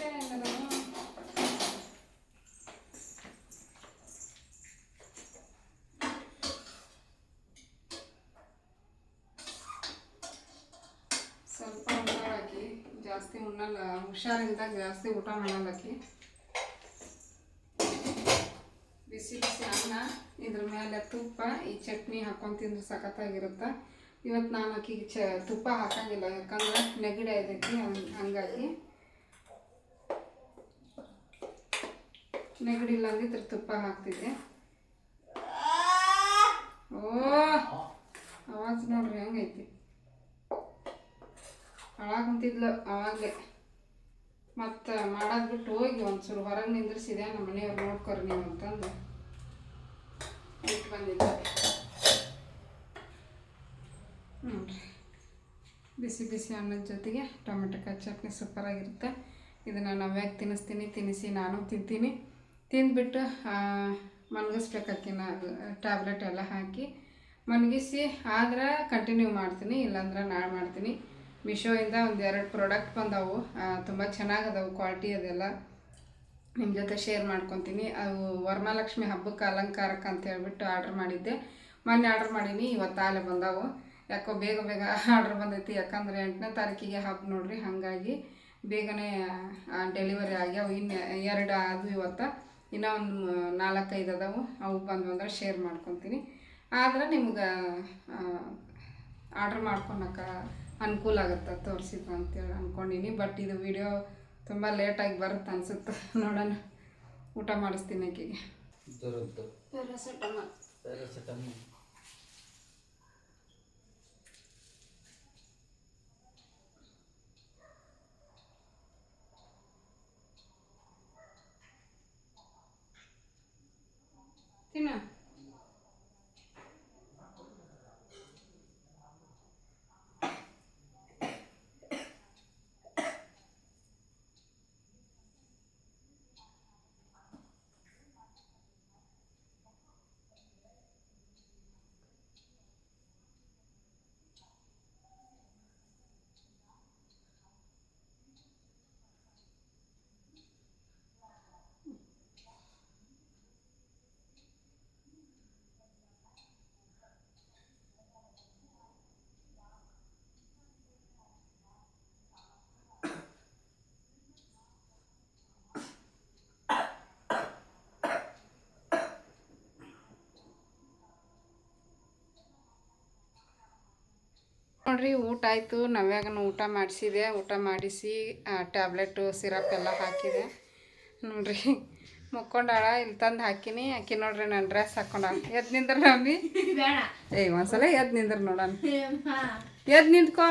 ಜಾಸ್ತಿ ಉಣ್ಣಲ್ಲ ಹುಷಾರಿಂದ ಜಾಸ್ತಿ ಊಟ ಮಾಡಲ್ಲ ಆಕಿ. ಬಿಸಿ ಬಿಸಿ ಅನ್ನ, ಇದ್ರ ಮೇಲೆ ತುಪ್ಪ, ಈ ಚಟ್ನಿ ಹಾಕೊಂಡು ತಿಂದ್ರೆ ಸಖತ್ತಾಗಿರುತ್ತೆ. ಇವತ್ತು ನಾನು ಅಕ್ಕಿಗೆ ಚ, ತುಪ್ಪ ಹಾಕಂಗಿಲ್ಲ, ಯಾಕಂದ್ರೆ ನೆಗಡಿ ಹಂಗ್- ಹಂಗಾಗಿ. ನೆಗಡಿ ಇಲ್ಲ ಅಂದಿದ್ರೆ ತುಪ್ಪ ಹಾಕ್ತಿದ್ದೆ. ಓ, ಅವಾಜ್ ನೋಡ್ರಿ, ಹೆಂಗೈತಿ? ಹಾಳಾಗ್ ಕುಂತಿದ್ಲು ಅವಾಗಲೇ. ಮತ್ತು ಮಾಡೋದು ಬಿಟ್ಟು ಹೋಗಿ ಒಂಚೂರು ಹೊರಗೆ ನಿಂದ್ರಿಸಿದೆ, ನಮ್ಮ ಮನೆಯವ್ರು ನೋಡ್ಕೊರಿ ನೀವು ಅಂತಂದು. ಇಟ್ಟು ಬಂದಿದ್ದೆ. ನೋಡ್ರಿ. ಬಿಸಿ ಬಿಸಿ ಅನ್ನದ ಜೊತೆಗೆ ಟೊಮೆಟೊ ಕಾಯಿ ಚಟ್ನಿ ಸೂಪರಾಗಿರುತ್ತೆ. ಇದನ್ನು ನವ್ಯಾಗ ತಿನ್ನಿಸ್ತೀನಿ, ತಿನ್ನಿಸಿ ನಾನು ತಿಂತೀನಿ. ತಿಂದ್ಬಿಟ್ಟು ಅದು, ಟ್ಯಾಬ್ಲೆಟ್ ಎಲ್ಲ ಹಾಕಿ ಮನಗಿಸಿ, ಆದ್ರೆ ಕಂಟಿನ್ಯೂ ಮಾಡ್ತೀನಿ, ಇಲ್ಲಾಂದ್ರೆ ನಾಳೆ ಮಾಡ್ತೀನಿ. ಮಿಶೋಯಿಂದ ಒಂದು ಎರಡು ಪ್ರಾಡಕ್ಟ್ ಬಂದವು. ತುಂಬ ಚೆನ್ನಾಗದವು ಕ್ವಾಲಿಟಿ ಅದೆಲ್ಲ. ನಿಮ್ಮ ಜೊತೆ ಶೇರ್ ಮಾಡ್ಕೊತೀನಿ. ಅವು ವರಮಹಾಲಕ್ಷ್ಮಿ ಹಬ್ಬಕ್ಕೆ ಅಲಂಕಾರಕ್ಕೆ ಅಂತ ಹೇಳ್ಬಿಟ್ಟು ಆರ್ಡ್ರ್ ಮಾಡಿದ್ದೆ. ಮೊನ್ನೆ ಆರ್ಡ್ರ್ ಮಾಡೀನಿ, ಇವತ್ತು ಆಲೆ ಬಂದವು. ಯಾಕೋ ಬೇಗ ಬೇಗ ಆರ್ಡ್ರ್ ಬಂದೈತಿ. ಯಾಕಂದ್ರೆ ಎಂಟನೇ ತಾರೀಕಿಗೆ ಹಬ್ಬ ನೋಡ್ರಿ, ಹಾಗಾಗಿ ಬೇಗನೆ ಡೆಲಿವರಿ ಆಗ್ಯಾವ. ಇನ್ನು ಎರಡು ಅದು ಇವತ್ತು. ಇನ್ನೂ ಒಂದು ನಾಲ್ಕೈದು ಅದಾವು. ಅವು ಬಂದು ಅಂದ್ರೆ ಶೇರ್ ಮಾಡ್ಕೊತೀನಿ. ಆದ್ರೆ ನಿಮ್ಗೆ ಆರ್ಡ್ರ್ ಮಾಡ್ಕೊಳಕ್ಕೆ ಅನುಕೂಲ ಆಗುತ್ತೆ ತೋರಿಸಿದ್ದು ಅಂತೇಳಿ ಅಂದ್ಕೊಂಡೀನಿ ಬಟ್ ಇದು ವಿಡಿಯೋ ತುಂಬ ಲೇಟಾಗಿ ಬರುತ್ತೆ ಅನಿಸುತ್ತೆ. ನೋಡೋಣ. ಊಟ ಮಾಡಿಸ್ತೀನಿ ಆಕೆಗೆ ನೋಡ್ರಿ, ಊಟ ಆಯಿತು. ನವ್ಯಾಗನು ಊಟ ಮಾಡಿಸಿದೆ. ಊಟ ಮಾಡಿಸಿ ಟ್ಯಾಬ್ಲೆಟು ಸಿರಪ್ ಎಲ್ಲ ಹಾಕಿದೆ. ನೋಡ್ರಿ, ಮುಕ್ಕೊಂಡಾಳ, ಇಲ್ಲಿ ತಂದು ಹಾಕಿನಿ. ಹಾಕಿ ನೋಡ್ರಿ, ನಾನು ಡ್ರೆಸ್ ಹಾಕೊಂಡಾಳ. ಎದ್ ನಿಂದ್ರ ನಮ್ಮಿ ಏಯ್ ಒಂದ್ಸಲ ಎದ್ ನಿಂದ್ರ ನೋಡಣ. ಎದ್ ನಿಂತ್ಕೋ.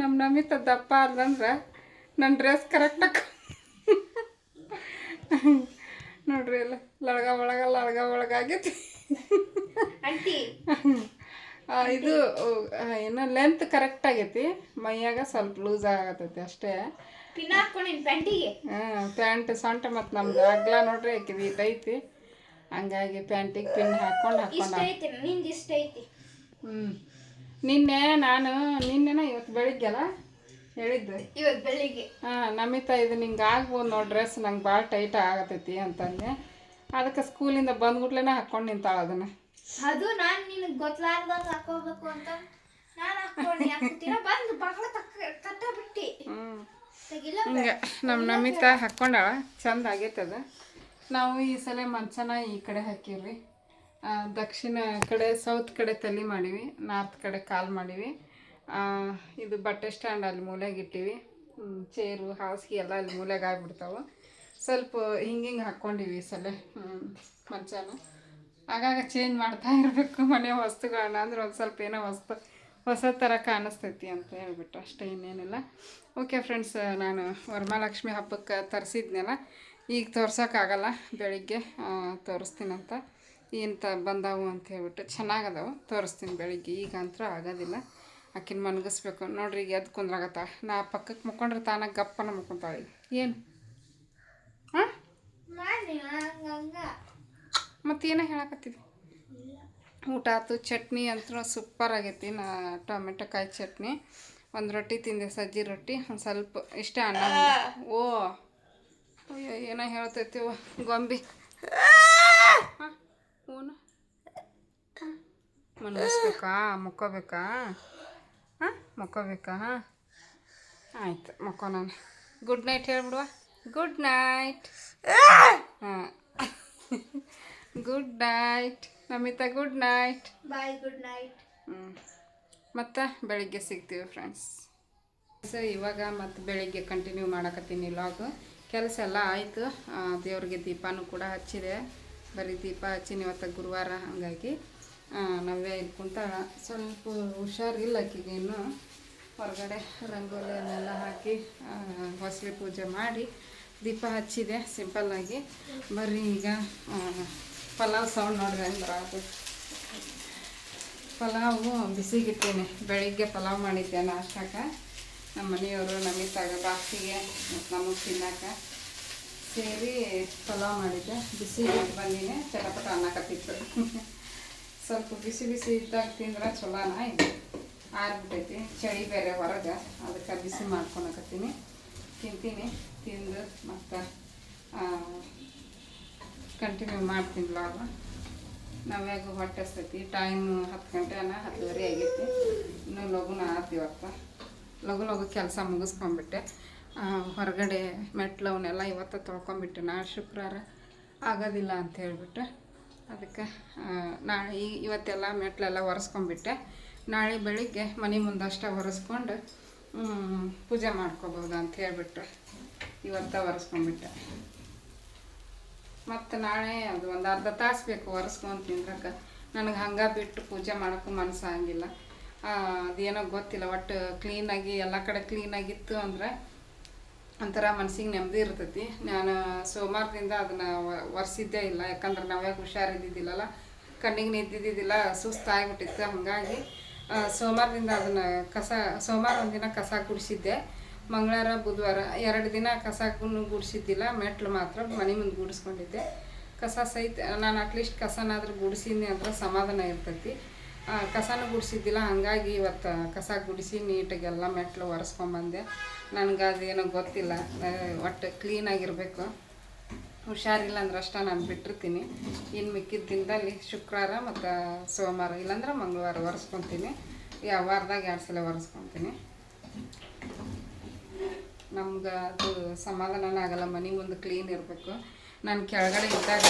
ನಮ್ಮ ನಮಿತ ದಪ್ಪ ಅಲ್ಲಂದ್ರೆ ನನ್ನ ಡ್ರೆಸ್ ಕರೆಕ್ಟಾಗಿ ನೋಡ್ರಿ, ಎಲ್ಲ ಲಳಗ ಒಳಗ ಲಡ್ಗ ಒಳಗಾಗೈತಿ ಇದು ಏನೋ ಲೆಂತ್ ಕರೆಕ್ಟ್ ಆಗೈತಿ. ಮೈಯಾಗ ಸ್ವಲ್ಪ ಲೂಸ್ ಆಗತೈತಿ ಅಷ್ಟೇ. ಪ್ಯಾಂಟಿಗೆ? ಪ್ಯಾಂಟ್ ಸೊಂಟ ಮತ್ತು ನಮ್ದು ಅಗ್ಲ ನೋಡ್ರಿ ಆಕಿದು ಐತಿ. ಹಂಗಾಗಿ ಪ್ಯಾಂಟಿಗೆ ಪಿನ್ ಹಾಕೊಂಡು ಹಾಕೊಂಡು ಹ್ಞೂ ನಿನ್ನೆ ನಾನು ನಿನ್ನೆನ ಇವತ್ತು ಬೆಳಿಗ್ಗೆ ಅಲ್ಲ ಹೇಳಿದ್ದೆ. ಇವತ್ತು ಬೆಳಿಗ್ಗೆ. ಹಾಂ ನಮಿತಾ ಇದು ನಿಂಗೆ ಆಗ್ಬೋದು ನೋಡಿ ಡ್ರೆಸ್ ನಂಗೆ ಭಾಳ ಟೈಟ್ ಆಗತೈತಿ ಅಂತಂದೆ. ಅದಕ್ಕೆ ಸ್ಕೂಲಿಂದ ಬಂದ್ಬಿಟ್ಲೇನೆ ಹಾಕ್ಕೊಂಡು ನಿಂತಾಳ ಅದನ್ನು. ಅದು ನಾನು ನಿನಗೆ ಗೊತ್ತಲಾರ್ದಂಗ ಹಾಕೋಬೇಕು ಅಂತ. ನಾನು ಹಾಕೊಂಡು ಬಂದು ಬಹಳ ತಕ್ಕ ಕಟ್ಟ ಬಿಟ್ಟಿ ತೆಗಿಲ್ಲ ಹಿಂಗೆ ನಮ್ಮ ನಮಿತಾ ಹಾಕ್ಕೊಂಡಾಳ. ಚಂದ ಆಗೈತೆ ಅದು ನಾವು ಈ ಸಲ ಮಂಚನ ಈ ಕಡೆ ಹಾಕಿವ್ರಿ ದಕ್ಷಿಣ ಕಡೆ ಸೌತ್ ಕಡೆ ತಲೆ ಮಾಡೀವಿ. ನಾರ್ತ್ ಕಡೆ ಕಾಲ್ ಮಾಡೀವಿ. ಇದು ಬಟ್ಟೆ ಸ್ಟ್ಯಾಂಡ್ ಅಲ್ಲಿ ಮೂಲೆಗೆ ಇಟ್ಟಿವಿ. ಚೇರು ಹಾಸಿಗೆ ಎಲ್ಲ ಅಲ್ಲಿ ಮೂಲೆಗೆ ಆಗ್ಬಿಡ್ತಾವೆ. ಸ್ವಲ್ಪ ಹಿಂಗೆ ಹಿಂಗೆ ಹಾಕ್ಕೊಂಡಿವಿ ಈ ಸಲ. ಮಂಚನ. ಆಗಾಗ ಚೇಂಜ್ ಮಾಡ್ತಾ ಇರಬೇಕು ಮನೆ ವಸ್ತುಗಳನ್ನ. ಅಂದ್ರೆ ಒಂದು ಸ್ವಲ್ಪ ಏನೋ ವಸ್ತು, ಹೊಸ ಥರ ಕಾಣಿಸ್ತೈತಿ ಅಂತ ಹೇಳ್ಬಿಟ್ಟು ಅಷ್ಟೇ ಇನ್ನೇನಿಲ್ಲ. ಓಕೆ ಫ್ರೆಂಡ್ಸ್ ನಾನು ವರಮಹಾಲಕ್ಷ್ಮಿ ಹಬ್ಬಕ್ಕೆ ತರಿಸಿದ್ನಲ್ಲ, ಈಗ ತೋರ್ಸೋಕ್ಕಾಗಲ್ಲ, ಬೆಳಿಗ್ಗೆ ತೋರಿಸ್ತೀನಂತ. ಇಂಥ ಬಂದಾವು ಅಂತ ಹೇಳ್ಬಿಟ್ಟು ಚೆನ್ನಾಗದವು, ತೋರಿಸ್ತೀನಿ ಬೆಳಿಗ್ಗೆ. ಈಗ ಅಂತೂ ಆಗೋದಿಲ್ಲ. ಆಕಿನ ಮನಗಿಸ್ಬೇಕು. ನೋಡ್ರಿ, ಈಗ ಎದ್ದು ಕುಂದ್ರಾಗತ್ತ? ನಾ ಪಕ್ಕಕ್ಕೆ ಮುಕ್ಕೊಂಡ್ರೆ ತಾನಾಗ ಗಪ್ಪನ ಮುಕ್ಕೊಂತಾಳೆ. ಏನು? ಹಾಂ ಮತ್ತೇನೋ ಹೇಳಕತ್ತಿದ್ವಿ ಊಟ ಆಯ್ತು ಚಟ್ನಿ ಅಂತೂ ಸೂಪರ್ ಆಗೈತಿ, ನಾ ಟೊಮೆಟೊ ಕಾಯಿ ಚಟ್ನಿ. ಒಂದು ರೊಟ್ಟಿ ತಿಂದೆ, ಸಜ್ಜಿ ರೊಟ್ಟಿ, ಒಂದು ಸ್ವಲ್ಪ ಇಷ್ಟ ಅನ್ನ. ಓ, ಅಯ್ಯೋ, ಏನೋ ಹೇಳ್ತೈತಿ ಓ, ಗೊಂಬಿ. ಹಾಂ, ಹೂನು? ಮನ್ಗಿಸ್ಬೇಕಾ, ಮುಕ್ಕೋಬೇಕಾ? ಹಾಂ, ಮುಕ್ಕೋಬೇಕಾ? ಆಯ್ತು, ಮುಕ್ಕೋ ನಾನು. ಗುಡ್ ನೈಟ್ ಹೇಳ್ಬಿಡುವ. ಗುಡ್ ನೈಟ್ ಹಾಂ. Good night Namita good night bye good night ಹ್ಞೂ ಮತ್ತು ಬೆಳಿಗ್ಗೆ ಸಿಗ್ತೀವಿ ಫ್ರೆಂಡ್ಸ್ ಸೊ ಇವಾಗ ಮತ್ತು ಬೆಳಿಗ್ಗೆ ಕಂಟಿನ್ಯೂ ಮಾಡಕತ್ತೀನಿ ಲಾಗು ಕೆಲಸ ಎಲ್ಲ ಆಯಿತು. ದೇವ್ರಿಗೆ ದೀಪನೂ ಕೂಡ ಹಚ್ಚಿದೆ. ಬರೀ ದೀಪ ಹಚ್ಚೀನಿ ಇವತ್ತು ಗುರುವಾರ ಹಾಗಾಗಿ. ನಾವೇ ಕುಂತಾಳ ಸ್ವಲ್ಪ ಹುಷಾರಿಲ್ಲ ಆಕಿಗೆ ಇನ್ನು. ಹೊರಗಡೆ ರಂಗೋಲಿಯನ್ನೆಲ್ಲ ಹಾಕಿ ಹೊಸಲಿ ಪೂಜೆ ಮಾಡಿ ದೀಪ ಹಚ್ಚಿದೆ ಸಿಂಪಲ್ಲಾಗಿ ಬರ್ರಿ ಈಗ ಪಲಾವ್ ಸೌಂಡ್ ನೋಡಿದ್ರೆ ಅಂದ್ರೆ ಪಲಾವು ಬಿಸಿಗಿಟ್ಟೇನೆ. ಬೆಳಿಗ್ಗೆ ಪಲಾವ್ ಮಾಡಿದ್ದೆ ನಾಷ್ಟಕ್ಕೆ ನಮ್ಮ ಮನೆಯವರು ನಮಗೆ ತಗ ಬಾಕ್ಸಿಗೆ ಮತ್ತು ನಮಗೆ ತಿನ್ನಕ್ಕೆ ಸೇರಿ ಪಲಾವ್ ಮಾಡಿದ್ದೆ. ಬಿಸಿ ಇಟ್ಟು ಬಂದಿನಿ. ಚಟಪಟ ಅನ್ನಕತ್ತಿತ್ತು ಸ್ವಲ್ಪ ಬಿಸಿ ಬಿಸಿ ಇದ್ದಾಗ ತಿಂದ್ರೆ ಚಲೋನ ಇದು? ಆರ್ಬಿಟ್ಟೈತಿ ಚಳಿ ಬೇರೆ ಹೊರಗೆ. ಅದಕ್ಕೆ ಬಿಸಿ ಮಾಡ್ಕೊಳಕತ್ತೀನಿ. ತಿಂತೀನಿ. ತಿಂದು ಮತ್ತು ಕಂಟಿನ್ಯೂ ಮಾಡ್ತೀನಿ ಬ್ಲಾಗ ನಾವ್ಯಾಗ ಹೊಟ್ಟೆ ಹಸ್ತೈತಿ ಟೈಮು ಹತ್ತು ಗಂಟೆನ ಹತ್ತುವರೆ ಆಗೈತಿ. ಇನ್ನೂ ಲಘುನ ಆತು ಇವತ್ತು ಲಘು ಲಘು ಕೆಲಸ ಮುಗಿಸ್ಕೊಂಬಿಟ್ಟೆ ಹೊರಗಡೆ ಮೆಟ್ಲು ಅವನ್ನೆಲ್ಲ ಇವತ್ತು ತೊಳ್ಕೊಂಬಿಟ್ಟೆ ನಾಳೆ ಶುಕ್ರವಾರ ಆಗೋದಿಲ್ಲ ಅಂತ ಹೇಳ್ಬಿಟ್ಟು. ಅದಕ್ಕೆ ನಾಳೆ ಈ ಇವತ್ತೆಲ್ಲ ಮೆಟ್ಲೆಲ್ಲ ಒರೆಸ್ಕೊಂಬಿಟ್ಟೆ ನಾಳೆ ಬೆಳಿಗ್ಗೆ ಮನೆ ಮುಂದಷ್ಟೇ ಒರೆಸ್ಕೊಂಡು ಪೂಜೆ ಮಾಡ್ಕೋಬೋದು ಅಂತ ಹೇಳ್ಬಿಟ್ಟು ಇವತ್ತ ಒರೆಸ್ಕೊಂಬಿಟ್ಟೆ ಮತ್ತು ನಾಳೆ ಅದು ಒಂದು ಅರ್ಧ ತಾಸು ಬೇಕು ಒರೆಸ್ಕೊಂಡು ತಿಂದ್ರಕ್ಕೆ. ನನಗೆ ಹಂಗೆ ಬಿಟ್ಟು ಪೂಜೆ ಮಾಡೋಕ್ಕೂ ಮನಸ್ಸು ಆಗಿಲ್ಲ ಅದೇನೋ ಗೊತ್ತಿಲ್ಲ, ಒಟ್ಟು ಕ್ಲೀನಾಗಿ ಎಲ್ಲ ಕಡೆ ಕ್ಲೀನಾಗಿತ್ತು ಅಂದ್ರೆ ಒಂಥರ ಮನ್ಸಿಗೆ ನೆಮ್ಮದಿ ಇರ್ತೈತಿ. ನಾನು ಸೋಮವಾರದಿಂದ ಅದನ್ನು ಒರೆಸಿದ್ದೇ ಇಲ್ಲ. ಯಾಕಂದ್ರೆ ನಾವ್ಯಾಗ ಹುಷಾರಿದ್ದಿದ್ದಿಲ್ಲಲ್ಲ? ಕಣ್ಣಿಗೆ ನಿದ್ದಿದ್ದಿದ್ದಿಲ್ಲ ಸುಸ್ತಾಗಿಬಿಟ್ಟಿತ್ತು ಹಾಗಾಗಿ ಸೋಮವಾರದಿಂದ ಅದನ್ನು ಕಸ, ಸೋಮವಾರ ಒಂದಿನ ಕಸ ಗುಡಿಸಿದ್ದೆ ಮಂಗಳವಾರ, ಬುಧವಾರ ಎರಡು ದಿನ ಕಸ ಗುಡಿಸಿದ್ದಿಲ್ಲ, ಮೆಟ್ಲು ಮಾತ್ರ ಮನೆ ಮುಂದೆ ಗುಡಿಸ್ಕೊಂಡಿದ್ದೆ. ಕಸ ಸಹಿತ, ನಾನು ಅಟ್ಲೀಸ್ಟ್ ಕಸನಾದ್ರೂ ಗುಡಿಸಿದ್ನಿ ಅಂದ್ರೆ ಸಮಾಧಾನ ಇರ್ತೈತಿ. ಕಸನೂ ಗುಡಿಸಿದ್ದಿಲ್ಲ, ಹಾಗಾಗಿ ಇವತ್ತು ಕಸ ಗುಡಿಸಿ ನೀಟಾಗೆಲ್ಲ ಮೆಟ್ಲು ಒರೆಸ್ಕೊಂಬಂದೆ. ನನಗೆ ಅದೇನೋ ಗೊತ್ತಿಲ್ಲ ಒಟ್ಟು ಕ್ಲೀನಾಗಿರಬೇಕು ಹುಷಾರಿಲ್ಲ ಅಂದ್ರೆ ಅಷ್ಟೇ ನಾನು ಬಿಟ್ಟಿರ್ತೀನಿ. ಇನ್ನು ಮಿಕ್ಕಿದ ದಿನದಲ್ಲಿ ಶುಕ್ರವಾರ ಮತ್ತು ಸೋಮವಾರ, ಇಲ್ಲಾಂದ್ರೆ ಮಂಗಳವಾರ ಒರೆಸ್ಕೊತೀನಿ. ಯಾವ ವಾರದಾಗ ಎರಡು ಸಲ ಒರೆಸ್ಕೊತೀನಿ. ನಮ್ಗೆ ಅದು ಸಮಾಧಾನ ಆಗಲ್ಲ, ಮನೆ ಮುಂದೆ ಕ್ಲೀನ್ ಇರಬೇಕು. ನಾನು ಕೆಳಗಡೆ ಇದ್ದಾಗ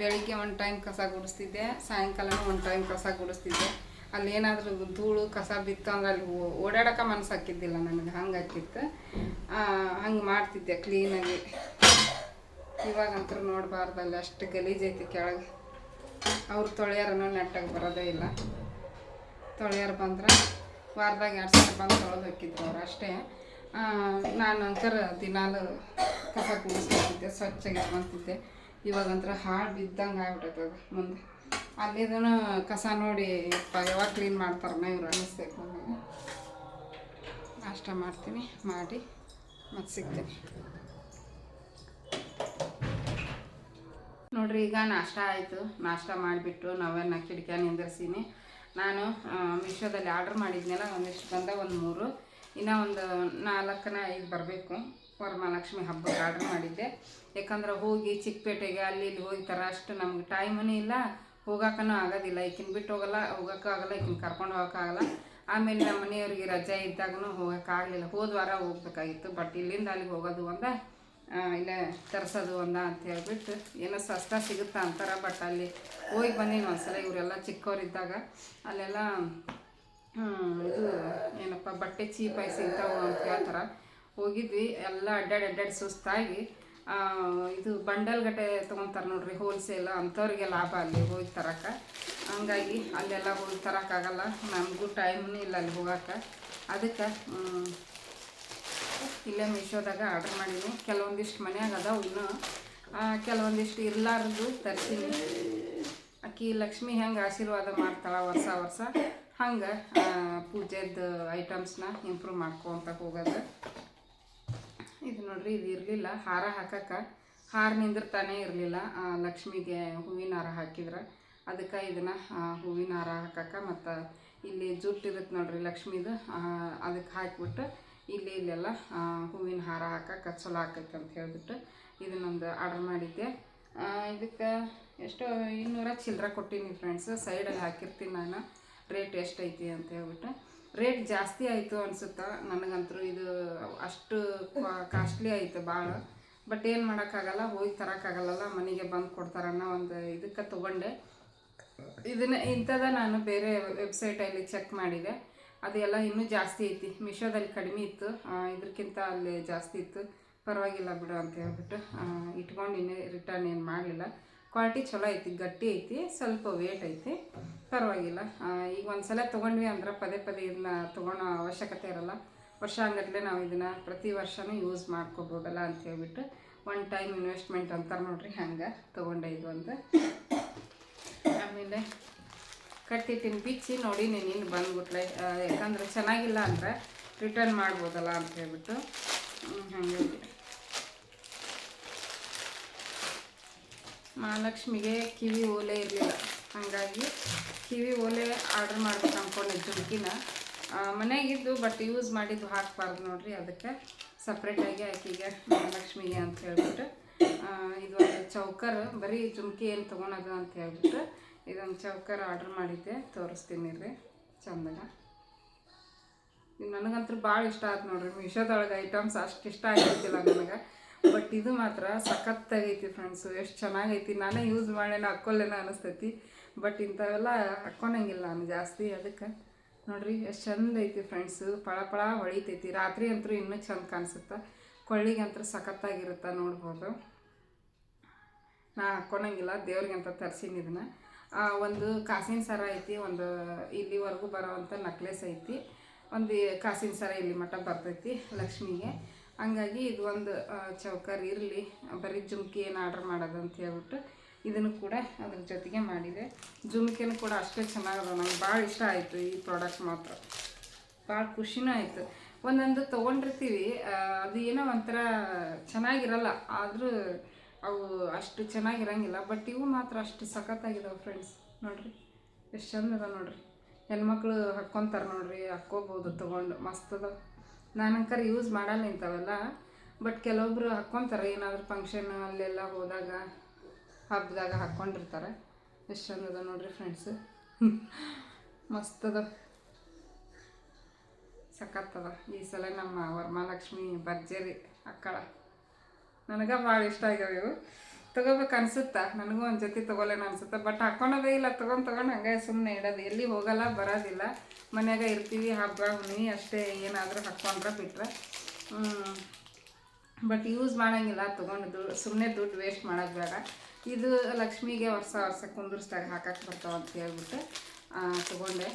ಬೆಳಿಗ್ಗೆ ಒಂದು ಟೈಮ್ ಕಸ ಗುಡಿಸ್ತಿದ್ದೆ, ಸಾಯಂಕಾಲನೂ ಒಂದು ಟೈಮ್ ಕಸ ಗುಡಿಸ್ತಿದ್ದೆ. ಅಲ್ಲಿ ಏನಾದರೂ ಧೂಳು, ಕಸ ಬಿತ್ತು ಅಂದ್ರೆ ಅಲ್ಲಿ ಓಡಾಡೋಕೆ ಮನಸ್ಸು ಹಾಕಿದ್ದಿಲ್ಲ ನನಗೆ, ಹಂಗೆ ಹಾಕಿತ್ತು. ಹಂಗೆ ಮಾಡ್ತಿದ್ದೆ ಕ್ಲೀನಾಗಿ ಇವಾಗಂತೂ ನೋಡಬಾರ್ದಲ್ಲಿ, ಅಷ್ಟು ಗಲೀಜೈತಿ ಕೆಳಗೆ. ಅವ್ರು ತೊಳೆಯಾರನೂ ನೆಟ್ಟಾಗಿ ಬರೋದೇ ಇಲ್ಲ. ತೊಳೆಯಾರು ಬಂದ್ರೆ ವಾರದಾಗ ಎರಡು ಸಲ ಬಂದು ತೊಳೆದು ಹಾಕಿದ್ರು ಅವ್ರು ಅಷ್ಟೇ. ನಾನು ಅಂಕರ ದಿನಾಲು ಕಸ ಕೂಡಿಸ್ಕೊತಿದ್ದೆ ಸ್ವಚ್ಛಾಗಿ ಇಟ್ಕೊಂತಿದ್ದೆ ಒಂಥರ ಹಾಳು ಬಿದ್ದಂಗೆ ಆಗ್ಬಿಟ್ಟೈತೆ ಅದು ಮುಂದೆ. ಅಲ್ಲಿದೂ ಕಸ ನೋಡಿ ಯಾವಾಗ ಕ್ಲೀನ್ ಮಾಡ್ತಾರಮ್ಮ ಇವ್ರು ಅನ್ನಿಸ್ಬೇಕು ನಾಷ್ಟ ಮಾಡ್ತೀನಿ, ಮಾಡಿ ಮತ್ತೆ ಸಿಗ್ತೀನಿ. ನೋಡ್ರಿ, ಈಗ ನಾಷ್ಟ ಆಯಿತು. ನಾಷ್ಟ ಮಾಡಿಬಿಟ್ಟು ನಾವೇನು ಕಿಟಕಿಯ ನಿಂದಿರ್ಸೀನಿ. ನಾನು ಮೀಶೋದಲ್ಲಿ ಆರ್ಡ್ರ್ ಮಾಡಿದ್ನಲ್ಲ, ಒಂದಿಷ್ಟು ಬಂದ ಒಂದು ಮೂರು. ಇನ್ನೂ ಒಂದು ನಾಲ್ಕನ ಐದು ಬರಬೇಕು. ವರಮಹಾಲಕ್ಷ್ಮಿ ಹಬ್ಬಕ್ಕೆ ಆರ್ಡ್ರ್ ಮಾಡಿದ್ದೆ. ಯಾಕಂದ್ರೆ ಹೋಗಿ ಚಿಕ್ಕಪೇಟೆಗೆ ಅಲ್ಲಿ ಇಲ್ಲಿ ಹೋಗ್ತಾರೆ ಅಷ್ಟು ನಮ್ಗೆ ಟೈಮೂ ಇಲ್ಲ. ಹೋಗೋಕ್ಕೂ ಆಗೋದಿಲ್ಲ. ಈಕಿನ ಬಿಟ್ಟು ಹೋಗಲ್ಲ ಹೋಗೋಕ್ಕೂ ಆಗಲ್ಲ, ಈಕಿನ ಕರ್ಕೊಂಡು ಹೋಗೋಕ್ಕಾಗಲ್ಲ ಆಮೇಲೆ ನಮ್ಮ ಮನೆಯವ್ರಿಗೆ ರಜೆ ಇದ್ದಾಗೂ ಹೋಗೋಕ್ಕಾಗಲಿಲ್ಲ ಹೋದ ವಾರ ಹೋಗ್ಬೇಕಾಗಿತ್ತು ಬಟ್ ಇಲ್ಲಿಂದ ಅಲ್ಲಿಗೆ ಹೋಗೋದು ಒಂದ ಇಲ್ಲ ತರಿಸೋದು ಒಂದ ಅಂತ ಹೇಳ್ಬಿಟ್ಟು ಏನೋ ಸಸ್ತ ಸಿಗುತ್ತಾ ಅಂತಾರೆ ಬಟ್ ಅಲ್ಲಿ ಹೋಗಿ ಬಂದೀನಿ ಒಂದ್ಸಲ. ಇವರೆಲ್ಲ ಚಿಕ್ಕವರಿದ್ದಾಗ ಅಲ್ಲೆಲ್ಲ ಇದು ಏನಪ್ಪ, ಬಟ್ಟೆ ಚೀಪಾಗಿ ಸಿಗ್ತಾವೆ ಅಂತ ಹೇಳ್ತಾರೆ. ಹೋಗಿದ್ವಿ, ಎಲ್ಲ ಅಡ್ಡಾಡಿ ಅಡ್ಡಾಡಿ ಸುಸ್ತಾಗಿ. ಇದು ಬಂಡಲ್ ಗಟ್ಟೆ ತೊಗೊತಾರೆ ನೋಡ್ರಿ ಹೋಲ್ಸೇಲ್ ಅಂಥವ್ರಿಗೆ ಲಾಭ ಅಲ್ಲಿ ಹೋಗಿ ತರಕ್ಕೆ ಹಂಗಾಗಿ ಅಲ್ಲೆಲ್ಲ ಹೋಗಿ ತರೋಕ್ಕಾಗಲ್ಲ ನಮಗೂ ಟೈಮ್ನೂ ಇಲ್ಲ ಅಲ್ಲಿ ಹೋಗಕ್ಕೆ ಅದಕ್ಕೆ ಇಲ್ಲೇ ಮೀಶೋದಾಗ ಆರ್ಡ್ರ್ ಮಾಡೀನಿ. ಕೆಲವೊಂದಿಷ್ಟು ಮನ್ಯಾಗ ಅದಾವ ಇನ್ನೂ. ಕೆಲವೊಂದಿಷ್ಟು ಇರ್ಲಾರ್ದು ತರ್ತೀನಿ ಅಕ್ಕಿ ಲಕ್ಷ್ಮಿ ಹೆಂಗೆ ಆಶೀರ್ವಾದ ಮಾಡ್ತಾಳೆ ವರ್ಷ ವರ್ಷ. ಹಂಗೆ ಪೂಜೆದ ಐಟಮ್ಸ್ನ ಇಂಪ್ರೂವ್ ಮಾಡ್ಕೊತ ಹೋಗೋದು. ಇದು ನೋಡ್ರಿ, ಇದು ಇರಲಿಲ್ಲ. ಹಾರ ಹಾಕಕ್ಕೆ ಹಾರ ನಿಂದಿರ್ತಾನೆ ಇರಲಿಲ್ಲ. ಲಕ್ಷ್ಮಿಗೆ ಹೂವಿನ ಹಾರ ಹಾಕಿದ್ರೆ. ಅದಕ್ಕೆ ಇದನ್ನು ಹೂವಿನ ಹಾರ ಹಾಕಕ್ಕೆ ಮತ್ತು ಇಲ್ಲಿ ಜುಟ್ಟು ಇರುತ್ತೆ ನೋಡ್ರಿ ಲಕ್ಷ್ಮಿದು. ಅದಕ್ಕೆ ಹಾಕಿಬಿಟ್ಟು ಇಲ್ಲಿ ಇಲ್ಲೆಲ್ಲ ಹೂವಿನ ಹಾರ ಹಾಕಕ್ಕೆ ಚಲೋ ಆಕೈತೆ ಅಂತ ಹೇಳಿಬಿಟ್ಟು ಇದನ್ನೊಂದು ಆರ್ಡರ್ ಮಾಡಿದ್ದೆ. ಇದಕ್ಕೆ ಎಷ್ಟೋ ಇನ್ನೂರ ಚಿಲ್ಲರೆ ಕೊಟ್ಟೀನಿ ಫ್ರೆಂಡ್ಸ್ ಸೈಡಲ್ಲಿ ಹಾಕಿರ್ತೀನಿ ನಾನು. ರೇಟ್ ಎಷ್ಟೈತಿ ಅಂತ ಹೇಳ್ಬಿಟ್ಟು ರೇಟ್ ಜಾಸ್ತಿ ಆಯಿತು ಅನ್ಸುತ್ತಾ? ನನಗಂತೂ ಇದು ಅಷ್ಟು ಕಾಸ್ಟ್ಲಿ ಆಯಿತು ಭಾಳ. ಬಟ್ ಏನು ಮಾಡೋಕ್ಕಾಗಲ್ಲ, ಹೋಗಿ ತರೋಕ್ಕಾಗಲ್ಲಲ್ಲ, ಮನೆಗೆ ಬಂದು ಕೊಡ್ತಾರನ್ನೋ ಒಂದು ಇದಕ್ಕೆ ತೊಗೊಂಡೆ. ಇದನ್ನ, ಇಂಥದ ನಾನು ಬೇರೆ ವೆಬ್ಸೈಟಲ್ಲಿ ಚೆಕ್ ಮಾಡಿದೆ. ಅದೆಲ್ಲ ಇನ್ನೂ ಜಾಸ್ತಿ ಐತಿ. ಮಿಶೋದಲ್ಲಿ ಕಡಿಮೆ ಇತ್ತು. ಇದಕ್ಕಿಂತ ಅಲ್ಲಿ ಜಾಸ್ತಿ ಇತ್ತು. ಪರವಾಗಿಲ್ಲ ಬಿಡು ಅಂತ ಹೇಳ್ಬಿಟ್ಟು ಇಟ್ಕೊಂಡು ಇನ್ನೇ ರಿಟರ್ನ್ ಏನು ಮಾಡಲಿಲ್ಲ. ಕ್ವಾಲಿಟಿ ಚಲೋ ಐತಿ, ಗಟ್ಟಿ ಐತಿ, ಸ್ವಲ್ಪ ವೇಟ್ ಐತಿ. ಪರವಾಗಿಲ್ಲ. ಈಗ ಒಂದು ಸಲ ತೊಗೊಂಡ್ವಿ ಅಂದ್ರೆ ಪದೇ ಪದೇ ಇದನ್ನ ತೊಗೊಳೋ ಅವಶ್ಯಕತೆ ಇರಲ್ಲ. ವರ್ಷ ನಾವು ಇದನ್ನು ಪ್ರತಿ ವರ್ಷನೂ ಯೂಸ್ ಮಾಡ್ಕೋಬೋದಲ್ಲ ಅಂತ ಹೇಳ್ಬಿಟ್ಟು ಒನ್ ಟೈಮ್ ಇನ್ವೆಸ್ಟ್ಮೆಂಟ್ ಅಂತಾರೆ ನೋಡ್ರಿ ಹಂಗೆ ತೊಗೊಂಡೆ ಇದು ಅಂತ. ಆಮೇಲೆ ಕಟ್ಟಿಟ್ಟಿನ ಬಿಚ್ಚಿ ನೋಡಿ ನೀನು ಬಂದ್ಬಿಟ್ಲೆ. ಯಾಕಂದ್ರೆ ಚೆನ್ನಾಗಿಲ್ಲ ಅಂದ್ರೆ ರಿಟರ್ನ್ ಮಾಡ್ಬೋದಲ್ಲ ಅಂತ ಹೇಳ್ಬಿಟ್ಟು. ಹಾಗಾಗಿ ಮಹಾಲಕ್ಷ್ಮಿಗೆ ಕಿವಿ ಓಲೆ ಇರಲಿಲ್ಲ. ಹಾಗಾಗಿ ಕಿವಿ ಓಲೆ ಆರ್ಡ್ರ್ ಮಾಡ್ಬೇಕು ಅಂದ್ಕೊಂಡೆ ಜುಮ್ಕಿನ ಮನೆಗಿದ್ದು ಬಟ್ ಯೂಸ್ ಮಾಡಿದ್ದು ಹಾಕಬಾರ್ದು ನೋಡ್ರಿ, ಅದಕ್ಕೆ ಸಪ್ರೇಟಾಗಿ ಆಕಿಗೆ ಮಹಾಲಕ್ಷ್ಮಿಗೆ ಅಂತ ಹೇಳ್ಬಿಟ್ಟು ಇದು ಒಂದು ಚೌಕರ್, ಬರೀ ಜುಮ್ಕಿ ಏನು ತೊಗೊಳೋದು ಅಂತ ಹೇಳ್ಬಿಟ್ಟು ಇದೊಂದು ಚೌಕರ್ ಆರ್ಡ್ರ್ ಮಾಡಿದ್ದೆ. ತೋರಿಸ್ತೀನಿ ರೀ ಚಂದಾಗ. ನನಗಂತೂ ಭಾಳ ಇಷ್ಟ ಆಯ್ತು ನೋಡ್ರಿ, ಮೀಶೋದೊಳಗೆ ಐಟಮ್ಸ್ ಅಷ್ಟು ಇಷ್ಟ ಆಗಿರ್ತಿಲ್ಲ ನನಗೆ. ಬಟ್ ಇದು ಮಾತ್ರ ಸಖತ್ತಾಗೈತಿ ಫ್ರೆಂಡ್ಸು ಎಷ್ಟು ಚೆನ್ನಾಗೈತಿ. ನಾನೇ ಯೂಸ್ ಮಾಡೇನ ಹಾಕ್ಕೊಳ್ಳೇನ ಅನಿಸ್ತೈತಿ. ಬಟ್ ಇಂಥವೆಲ್ಲ ಹಾಕ್ಕೊಳಂಗಿಲ್ಲ ನಾನು ಜಾಸ್ತಿ ಅದಕ್ಕೆ. ನೋಡಿರಿ, ಎಷ್ಟು ಚಂದ ಐತಿ ಫ್ರೆಂಡ್ಸು ಪಳ ಪಳ ಹೊಳಿತೈತಿ. ರಾತ್ರಿ ಅಂತೂ ಇನ್ನೂ ಚಂದ ಕಾಣಿಸುತ್ತೆ. ಕೊಳ್ಳಿಗೆ ಅಂತೂ ಸಖತ್ತಾಗಿರುತ್ತೆ ನೋಡ್ಬೋದು. ನಾ ಹಾಕ್ಕೊಳಂಗಿಲ್ಲ ದೇವ್ರಿಗೆ ಅಂತ ತರ್ಸೀನಿ ಇದನ್ನ. ಒಂದು ಕಾಸಿನ ಸರ ಐತಿ, ಒಂದು ಇಲ್ಲಿವರೆಗೂ ಬರೋವಂಥ ನಕ್ಲೆಸ್ ಐತಿ. ಒಂದು ಕಾಸಿನ ಸರ ಇಲ್ಲಿ ಮಟ್ಟ ಬರ್ತೈತಿ ಲಕ್ಷ್ಮಿಗೆ. ಹಂಗಾಗಿ ಇದು ಒಂದು ಚೌಕರ್ ಇರಲಿ. ಬರೀ ಜುಮ್ಕಿ ಏನು ಆರ್ಡ್ರ್ ಮಾಡೋದು ಅಂತ ಹೇಳ್ಬಿಟ್ಟು ಇದನ್ನು ಕೂಡ ಅದ್ರ ಜೊತೆಗೆ ಮಾಡಿದೆ. ಜುಮ್ಕಿನೂ ಕೂಡ ಅಷ್ಟೇ ಚೆನ್ನಾಗದ. ನಂಗೆ ಭಾಳ ಇಷ್ಟ ಆಯಿತು ಈ ಪ್ರಾಡಕ್ಟ್ ಮಾತ್ರ. ಭಾಳ ಖುಷಿನೂ ಆಯಿತು. ಒಂದೊಂದು ತೊಗೊಂಡಿರ್ತೀವಿ. ಅದು ಏನೋ ಒಂಥರ ಚೆನ್ನಾಗಿರಲ್ಲ. ಆದರೂ ಅವು ಅಷ್ಟು ಚೆನ್ನಾಗಿರಂಗಿಲ್ಲ. ಬಟ್ ಇವು ಮಾತ್ರ ಅಷ್ಟು ಸಖತ್ತಾಗಿದಾವೆ ಫ್ರೆಂಡ್ಸ್ ನೋಡಿರಿ. ಎಷ್ಟು ಚಂದ ಅದ ನೋಡ್ರಿ. ಹೆಣ್ಮಕ್ಳು ಹಾಕ್ಕೊಂತಾರೆ ನೋಡಿರಿ. ಹಾಕ್ಕೋಬೋದು ತೊಗೊಂಡು. ಮಸ್ತ್ ಅದ ನಾನಂಕರ್ ಯೂಸ್ ಮಾಡಲ್ಲ ಇಂಥವೆಲ್ಲ ಬಟ್ ಕೆಲವೊಬ್ರು ಹಾಕ್ಕೊತಾರೆ ಏನಾದರೂ ಫಂಕ್ಷನ್ ಅಲ್ಲೆಲ್ಲ ಹೋದಾಗ ಹಬ್ಬದಾಗ ಹಾಕ್ಕೊಂಡಿರ್ತಾರೆ ಎಷ್ಟು ಚಂದ ಅದ ನೋಡ್ರಿ ಫ್ರೆಂಡ್ಸ್ ಮಸ್ತ್ ಅದ. ಸಖತ್ತದ ಈ ಸಲ ನಮ್ಮ ವರಮಹಾಲಕ್ಷ್ಮಿ ಭರ್ಜರಿ ಅಕ್ಕಳ. ನನಗೆ ಭಾಳ ಇಷ್ಟ ಆಗ್ಯಾವ ಇವು. ತೊಗೋಬೇಕು ಅನ್ಸುತ್ತಾ? ನನಗೂ ಒಂದು ಜೊತೆ ತೊಗೊಳ್ಳೋಣ ಅನ್ಸುತ್ತೆ? ಬಟ್ ಹಾಕ್ಕೊಳೋದೇ ಇಲ್ಲ. ತೊಗೊಂಡು ತೊಗೊಂಡು ಹಂಗೆ ಸುಮ್ಮನೆ ಇಡೋದು. ಎಲ್ಲಿ ಹೋಗಲ್ಲ, ಬರೋದಿಲ್ಲ. ಮನ್ಯಾಗ ಇರ್ತೀವಿ, ಹಬ್ಬ ಹುಣ್ಣಿ ಅಷ್ಟೇ ಏನಾದರೂ ಹಾಕ್ಕೊಂಡ್ರೆ ಬಿಟ್ರೆ. ಬಟ್ ಯೂಸ್ ಮಾಡೋಂಗಿಲ್ಲ ತೊಗೊಂಡು. ಸುಮ್ಮನೆ ದುಡ್ಡು ವೇಸ್ಟ್ ಮಾಡೋದು ಬೇಡ. ಇದು ಲಕ್ಷ್ಮಿಗೆ ವರ್ಷ ವರ್ಷ ಕುಂದಿರ್ಸ್ದಾಗ ಹಾಕಕ್ಕೆ ಬರ್ತಾವ ಅಂತ ಹೇಳ್ಬಿಟ್ಟು ತೊಗೊಂಡೆ.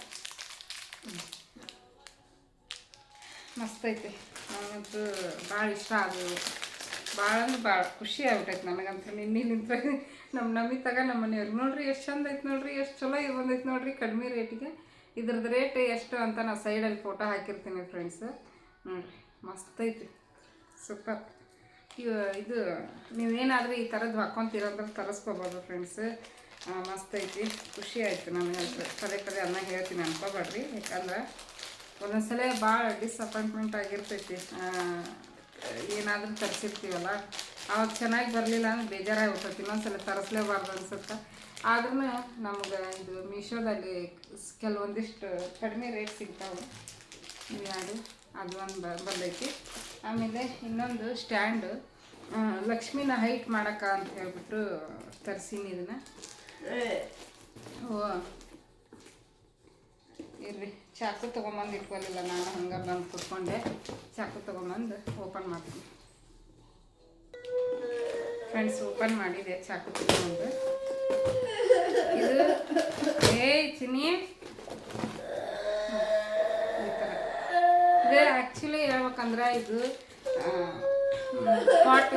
ಮಸ್ತ್ ಐತಿ. ನನಗಂತೂ ಭಾಳ ಇಷ್ಟ ಆದವು ಭಾಳ ಅಂದ್ರೆ ಭಾಳ ಖುಷಿ ಆಗ್ಬಿಟ್ಟೈತೆ ನನಗಂತೂ. ನಿನ್ನಿಲಿಂತ ನಮ್ಮ ನಮಿತಾಗ ನಮ್ಮ ಮನೆಯವ್ರಿಗೆ ನೋಡ್ರಿ ಎಷ್ಟು ಚಂದ ಐತೆ ನೋಡ್ರಿ, ಎಷ್ಟು ಚಲೋ ಇದು ಬಂದೈತೆ ನೋಡ್ರಿ ಕಡಿಮೆ ರೇಟಿಗೆ. ಇದ್ರದ್ದು ರೇಟ್ ಎಷ್ಟು ಅಂತ ನಾ ಸೈಡಲ್ಲಿ ಫೋಟೋ ಹಾಕಿರ್ತೀನಿ ಫ್ರೆಂಡ್ಸ್ ನೋಡ್ರಿ, ಮಸ್ತ್ ಐತಿ ಸೂಪರ್ ಇವು ಇದು, ನೀವೇನಾದರೂ ಈ ಥರದ್ದು ಹಾಕ್ಕೊಂತೀರಂದ್ರೆ ತರಿಸ್ಕೋಬೋದು ಫ್ರೆಂಡ್ಸ್ ಮಸ್ತ್ ಐತಿ ಖುಷಿ ಆಯಿತು ನನಗೆ ಪದೇ ಪದೇ ಅನ್ನ ಹೇಳ್ತೀನಿ ಅನ್ಕೋಬೇಡ್ರಿ ಯಾಕಂದ್ರೆ ಒಂದೊಂದ್ಸಲ ಭಾಳ ಡಿಸಪಾಯಿಂಟ್ಮೆಂಟ್ ಆಗಿರ್ತೈತಿ. ಏನಾದರೂ ತರಿಸಿರ್ತೀವಲ್ಲ ಅವಾಗ ಚೆನ್ನಾಗಿ ಬರಲಿಲ್ಲ ಅಂದ್ರೆ ಬೇಜಾರಾಗಿ ಹೋಗ್ತೈತಿ ಇನ್ನೊಂದ್ಸಲ ತರಿಸ್ಲೇಬಾರ್ದು ಅನ್ಸುತ್ತೆ? ಆದ್ರೂ ನಮ್ಗೆ ಇದು ಮೀಶೋದಲ್ಲಿ ಕೆಲವೊಂದಿಷ್ಟು ಕಡಿಮೆ ರೇಟ್ ಸಿಗ್ತಾವೆ. ಯಾರು ಅದು ಒಂದು ಬಂದೈತಿ. ಆಮೇಲೆ ಇನ್ನೊಂದು ಸ್ಟ್ಯಾಂಡ್ ಲಕ್ಷ್ಮಿನ ಹೈಟ್ ಮಾಡಕ್ಕ ಅಂತ ಹೇಳ್ಬಿಟ್ಟು ತರಿಸೀನಿ ಇದನ್ನ. ಓ. ಇರ್ರಿ. ಚಾಕು ತೊಗೊಂಬಂದು ಇಟ್ಕೊಲಿಲ್ಲ ನಾನು ಹಂಗೆ ಬಂದು ಕುತ್ಕೊಂಡೆ. ಚಾಕು ತೊಗೊಂಬಂದು ಓಪನ್ ಮಾಡ್ತೀನಿ. ಫ್ರೆಂಡ್ಸ್ ಓಪನ್ ಮಾಡಿದೆ ಚಾಕು ತೊಗೊಂಬಂದು. ಇದು, ಏ ಚಿನಿ ಈ ಥರ ಇದು ಆ್ಯಕ್ಚುಲಿ ಹೇಳ್ಬೇಕಂದ್ರೆ ಇದು ಪಾಟ್.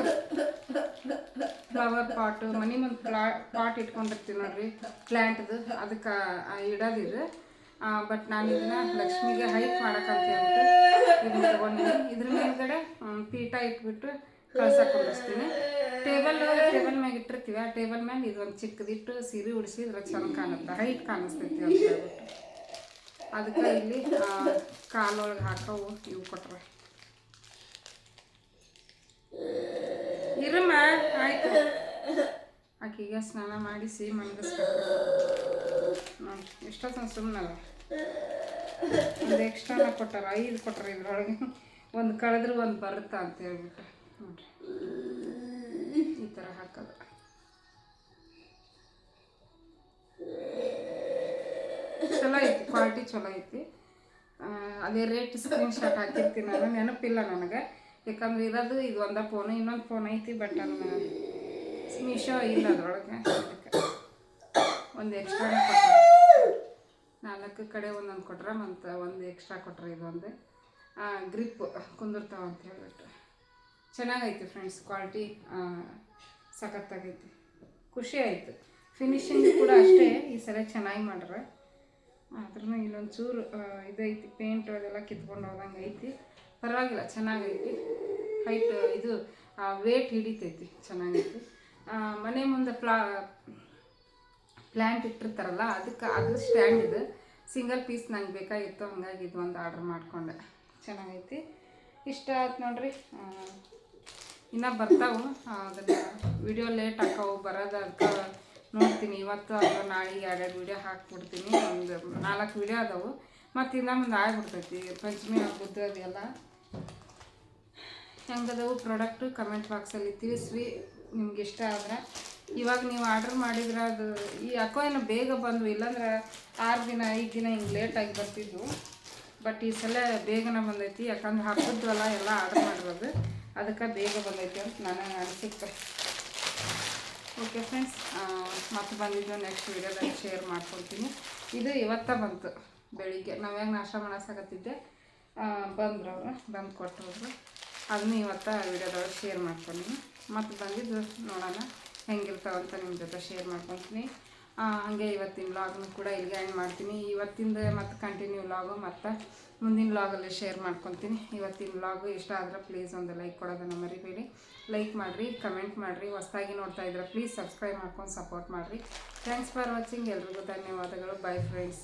ಫ್ಲವರ್ ಪಾಟು ಮನೆ ಮುಂದೆ ಪ್ಲಾ ಪಾಟ್ ಇಟ್ಕೊಂಡಿರ್ತೀವಿ ನೋಡ್ರಿ ಪ್ಲ್ಯಾಂಟ್ದು ಅದಕ್ಕೆ ಇಡೋದಿದು ಬಟ್ ನಾನು ಇದನ್ನ ಲಕ್ಷ್ಮಿಗೆ ಹೈಟ್ ಮಾಡಕ್ಕಂತ ಹೇಳ್ಬಿಟ್ಟು ಇದನ್ನ ಇದ್ರ ಮೇಲ್ಗಡೆ ಪೀಠ ಇಟ್ಬಿಟ್ಟು ಕಳ್ಸಕ್ಕೆ ಕುಂದಿಸ್ತೀನಿ ಟೇಬಲ್ ಟೇಬಲ್ ಮ್ಯಾಗ ಇಟ್ಟಿರ್ತೀವಿ. ಆ ಟೇಬಲ್ ಮ್ಯಾಲ ಇದೊಂದು ಚಿಕ್ಕದಿಟ್ಟು ಸೀರೆ ಉಡಿಸಿ ಇದ್ರಾಗ ಚಂದ ಕಾಣುತ್ತೆ. ಹೈಟ್ ಕಾಣಿಸ್ತೈತಿ ಅಂತ ಹೇಳ್ಬಿಟ್ಟು ಅದಕ್ಕೆ ಇಲ್ಲಿ ಕಾಲೊಳಗೆ ಹಾಕವು ಇವು ಕೊಟ್ರೆ. ಇರಮ್ಮ ಆಯ್ತು. ಆಕಿಗೆ ಸ್ನಾನ ಮಾಡಿಸಿ ಮಲಗಿಸ್ಬೇಕು ನೋಡಿ ಎಷ್ಟೊತ್ತಂದು ಸುಮ್ಮನಲ್ಲ ಒಂದು ಎಕ್ಸ್ಟ್ರಾನ ಕೊಟ್ಟಾರ, ಐದು ಕೊಟ್ಟಾರ ಇದ್ರೊಳಗೆ. ಒಂದು ಕಳೆದ್ರೆ ಒಂದು ಬರುತ್ತಾ ಅಂತ ಹೇಳ್ಬಿಟ್ಟು ನೋಡ್ರಿ. ಈ ಥರ ಹಾಕೋದು. ಚಲೋ ಐತಿ ಕ್ವಾಲಿಟಿ ಚಲೋ ಐತಿ. ಅದೇ ರೇಟ್ ಸ್ಕ್ರೀನ್ ಶಾಟ್ ಹಾಕಿರ್ತೀನಿ ನಾನು, ನೆನಪಿಲ್ಲ ನನಗೆ. ಯಾಕಂದ್ರೆ ಇರೋದು, ಇದು ಒಂದ ಫೋನು ಇನ್ನೊಂದು ಫೋನ್ ಐತಿ ಬಟ್ ಅದನ್ನ ಮೀಶೋ ಇಲ್ಲ ಅದ್ರೊಳಗೆ. ಒಂದು ಎಕ್ಸ್ಟ್ರಾ ಕೊಟ್ಟರೆ ನಾಲ್ಕು ಕಡೆ ಒಂದೊಂದು ಕೊಟ್ರೆ ಮತ್ತು ಒಂದು ಎಕ್ಸ್ಟ್ರಾ ಕೊಟ್ರೆ ಇದೊಂದು ಗ್ರಿಪ್ ಕುಂದಿರ್ತಾವ ಅಂತ ಹೇಳ್ಬಿಟ್ಟು. ಚೆನ್ನಾಗೈತೆ ಫ್ರೆಂಡ್ಸ್ ಕ್ವಾಲಿಟಿ ಸಖತ್ತಾಗೈತಿ. ಖುಷಿ ಆಯಿತು. ಫಿನಿಶಿಂಗ್ ಕೂಡ ಅಷ್ಟೇ, ಈ ಸಲ ಚೆನ್ನಾಗಿ ಮಾಡ್ರೆ. ಆದ್ರೂ ಇನ್ನೊಂದು ಚೂರು ಇದೈತಿ ಪೇಂಟ್ ಅದೆಲ್ಲ ಕಿತ್ಕೊಂಡು ಹೋದಂಗೆ ಐತಿ. ಪರವಾಗಿಲ್ಲ, ಚೆನ್ನಾಗೈತಿ. ಹೈಟ್ ಇದು ವೇಟ್ ಹಿಡಿತೈತಿ, ಚೆನ್ನಾಗೈತಿ. ಮನೆ ಮುಂದೆ ಪ್ಲಾ ಪ್ಲ್ಯಾಂಟ್ ಇಟ್ಟಿರ್ತಾರಲ್ಲ, ಅದಕ್ಕೆ ಅದು ಸ್ಟ್ಯಾಂಡ್ ಇದು. ಸಿಂಗಲ್ ಪೀಸ್ ನಂಗೆ ಬೇಕಾಗಿತ್ತು ಹಂಗಾಗಿ ಇದು ಒಂದು ಆರ್ಡ್ರ್ ಮಾಡಿಕೊಂಡೆ. ಚೆನ್ನಾಗೈತಿ. ಇಷ್ಟ ಆಯ್ತು ನೋಡ್ರಿ. ಇನ್ನೂ ಬರ್ತಾವು. ಅದನ್ನು ವಿಡಿಯೋ ಲೇಟ್ ಹಾಕವು, ಬರೋದು ಅದಕ್ಕೆ ನೋಡ್ತೀನಿ. ಇವತ್ತು ಅಥವಾ ನಾಳೆ ಎರಡೆರಡು ವಿಡಿಯೋ ಹಾಕ್ಬಿಡ್ತೀನಿ. ಒಂದು ನಾಲ್ಕು ವಿಡಿಯೋ ಅದಾವು. ಮತ್ತು ಇನ್ನೂ ಮುಂದೆ ಆಗಿಬಿಡ್ತೈತಿ. ಪಂಚಮಿ ಆಗುದ್ದು ಅದೆಲ್ಲ ಹೆಂಗದವು ಪ್ರಾಡಕ್ಟು ಕಮೆಂಟ್ ಬಾಕ್ಸಲ್ಲಿ ತಿಳಿಸ್ರಿ. ನಿಮ್ಗೆ ಇಷ್ಟ ಆದ್ರೆ. ಇವಾಗ ನೀವು ಆರ್ಡ್ರ್ ಮಾಡಿದ್ರೆ ಅದು ಈ ಯಾಕೋ ಏನೋ ಬೇಗ ಬಂದ್ವು, ಇಲ್ಲಾಂದ್ರೆ ಆರು ದಿನ, ಐದು ದಿನ ಹಿಂಗೆ ಲೇಟಾಗಿ ಬರ್ತಿದ್ವು. ಬಟ್ ಈ ಸಲ ಬೇಗನೆ ಬಂದೈತಿ, ಯಾಕಂದ್ರೆ ಹಾಕಿದ್ವಲ್ಲ ಎಲ್ಲ ಆರ್ಡ್ರ್ ಮಾಡಿರೋದು. ಅದಕ್ಕೆ ಬೇಗ ಬಂದೈತಿ ಅಂತ ನನಗೆ ಅನಿಸುತ್ತೆ. ಓಕೆ ಫ್ರೆಂಡ್ಸ್ ಮತ್ತೆ ಬಂದಿದ್ದು ನೆಕ್ಸ್ಟ್ ವೀಡಿಯೋದಲ್ಲಿ ಶೇರ್ ಮಾಡ್ಕೊಳ್ತೀನಿ ಇದು ಇವತ್ತ ಬಂತು ಬೆಳಿಗ್ಗೆ. ನಾವು ಹೆಂಗೆ ನಾಶ ಮಾಡಿಸಾಕತ್ತಿದ್ದೆ ಬಂದ್ರು ಅವರು, ಬಂದು ಕೊಟ್ಟು ಹೋದ್ರು ಅದನ್ನು ಇವತ್ತ ವೀಡಿಯೋದೊಳಗೆ ಶೇರ್ ಮಾಡ್ಕೊಂಡಿನಿ ಮತ್ತು ಬಂದಿದ್ದು ನೋಡೋಣ. ಹೆಂಗಿರ್ತಾವಂತ ನಿಮ್ಮ ಜೊತೆ ಶೇರ್ ಮಾಡ್ಕೊತೀನಿ. ಹಂಗೆ ಇವತ್ತಿನ ವ್ಲಾಗ್ನು ಕೂಡ ಇಲ್ಲಿಗೆ ಎಂಡ್ ಮಾಡ್ತೀನಿ. ಇವತ್ತಿಂದ ಮತ್ತು ಕಂಟಿನ್ಯೂ ವ್ಲಾಗು ಮತ್ತು ಮುಂದಿನ ವ್ಲಾಗಲ್ಲಿ ಶೇರ್ ಮಾಡ್ಕೊತೀನಿ. ಇವತ್ತಿನ ವ್ಲಾಗು ಇಷ್ಟ ಆದರೆ ಪ್ಲೀಸ್ ಒಂದು ಲೈಕ್ ಕೊಡೋದನ್ನು ಮರಿಬೇಡಿ. ಲೈಕ್ ಮಾಡಿರಿ ಕಮೆಂಟ್ ಮಾಡಿರಿ, ಹೊಸ್ದಾಗಿ ನೋಡ್ತಾ ಇದ್ರೆ ಪ್ಲೀಸ್ ಸಬ್ಸ್ಕ್ರೈಬ್ ಮಾಡ್ಕೊಂಡು ಸಪೋರ್ಟ್ ಮಾಡಿರಿ. ಥ್ಯಾಂಕ್ಸ್ ಫಾರ್ ವಾಚಿಂಗ್ ಎಲ್ರಿಗೂ ಧನ್ಯವಾದಗಳು. By friends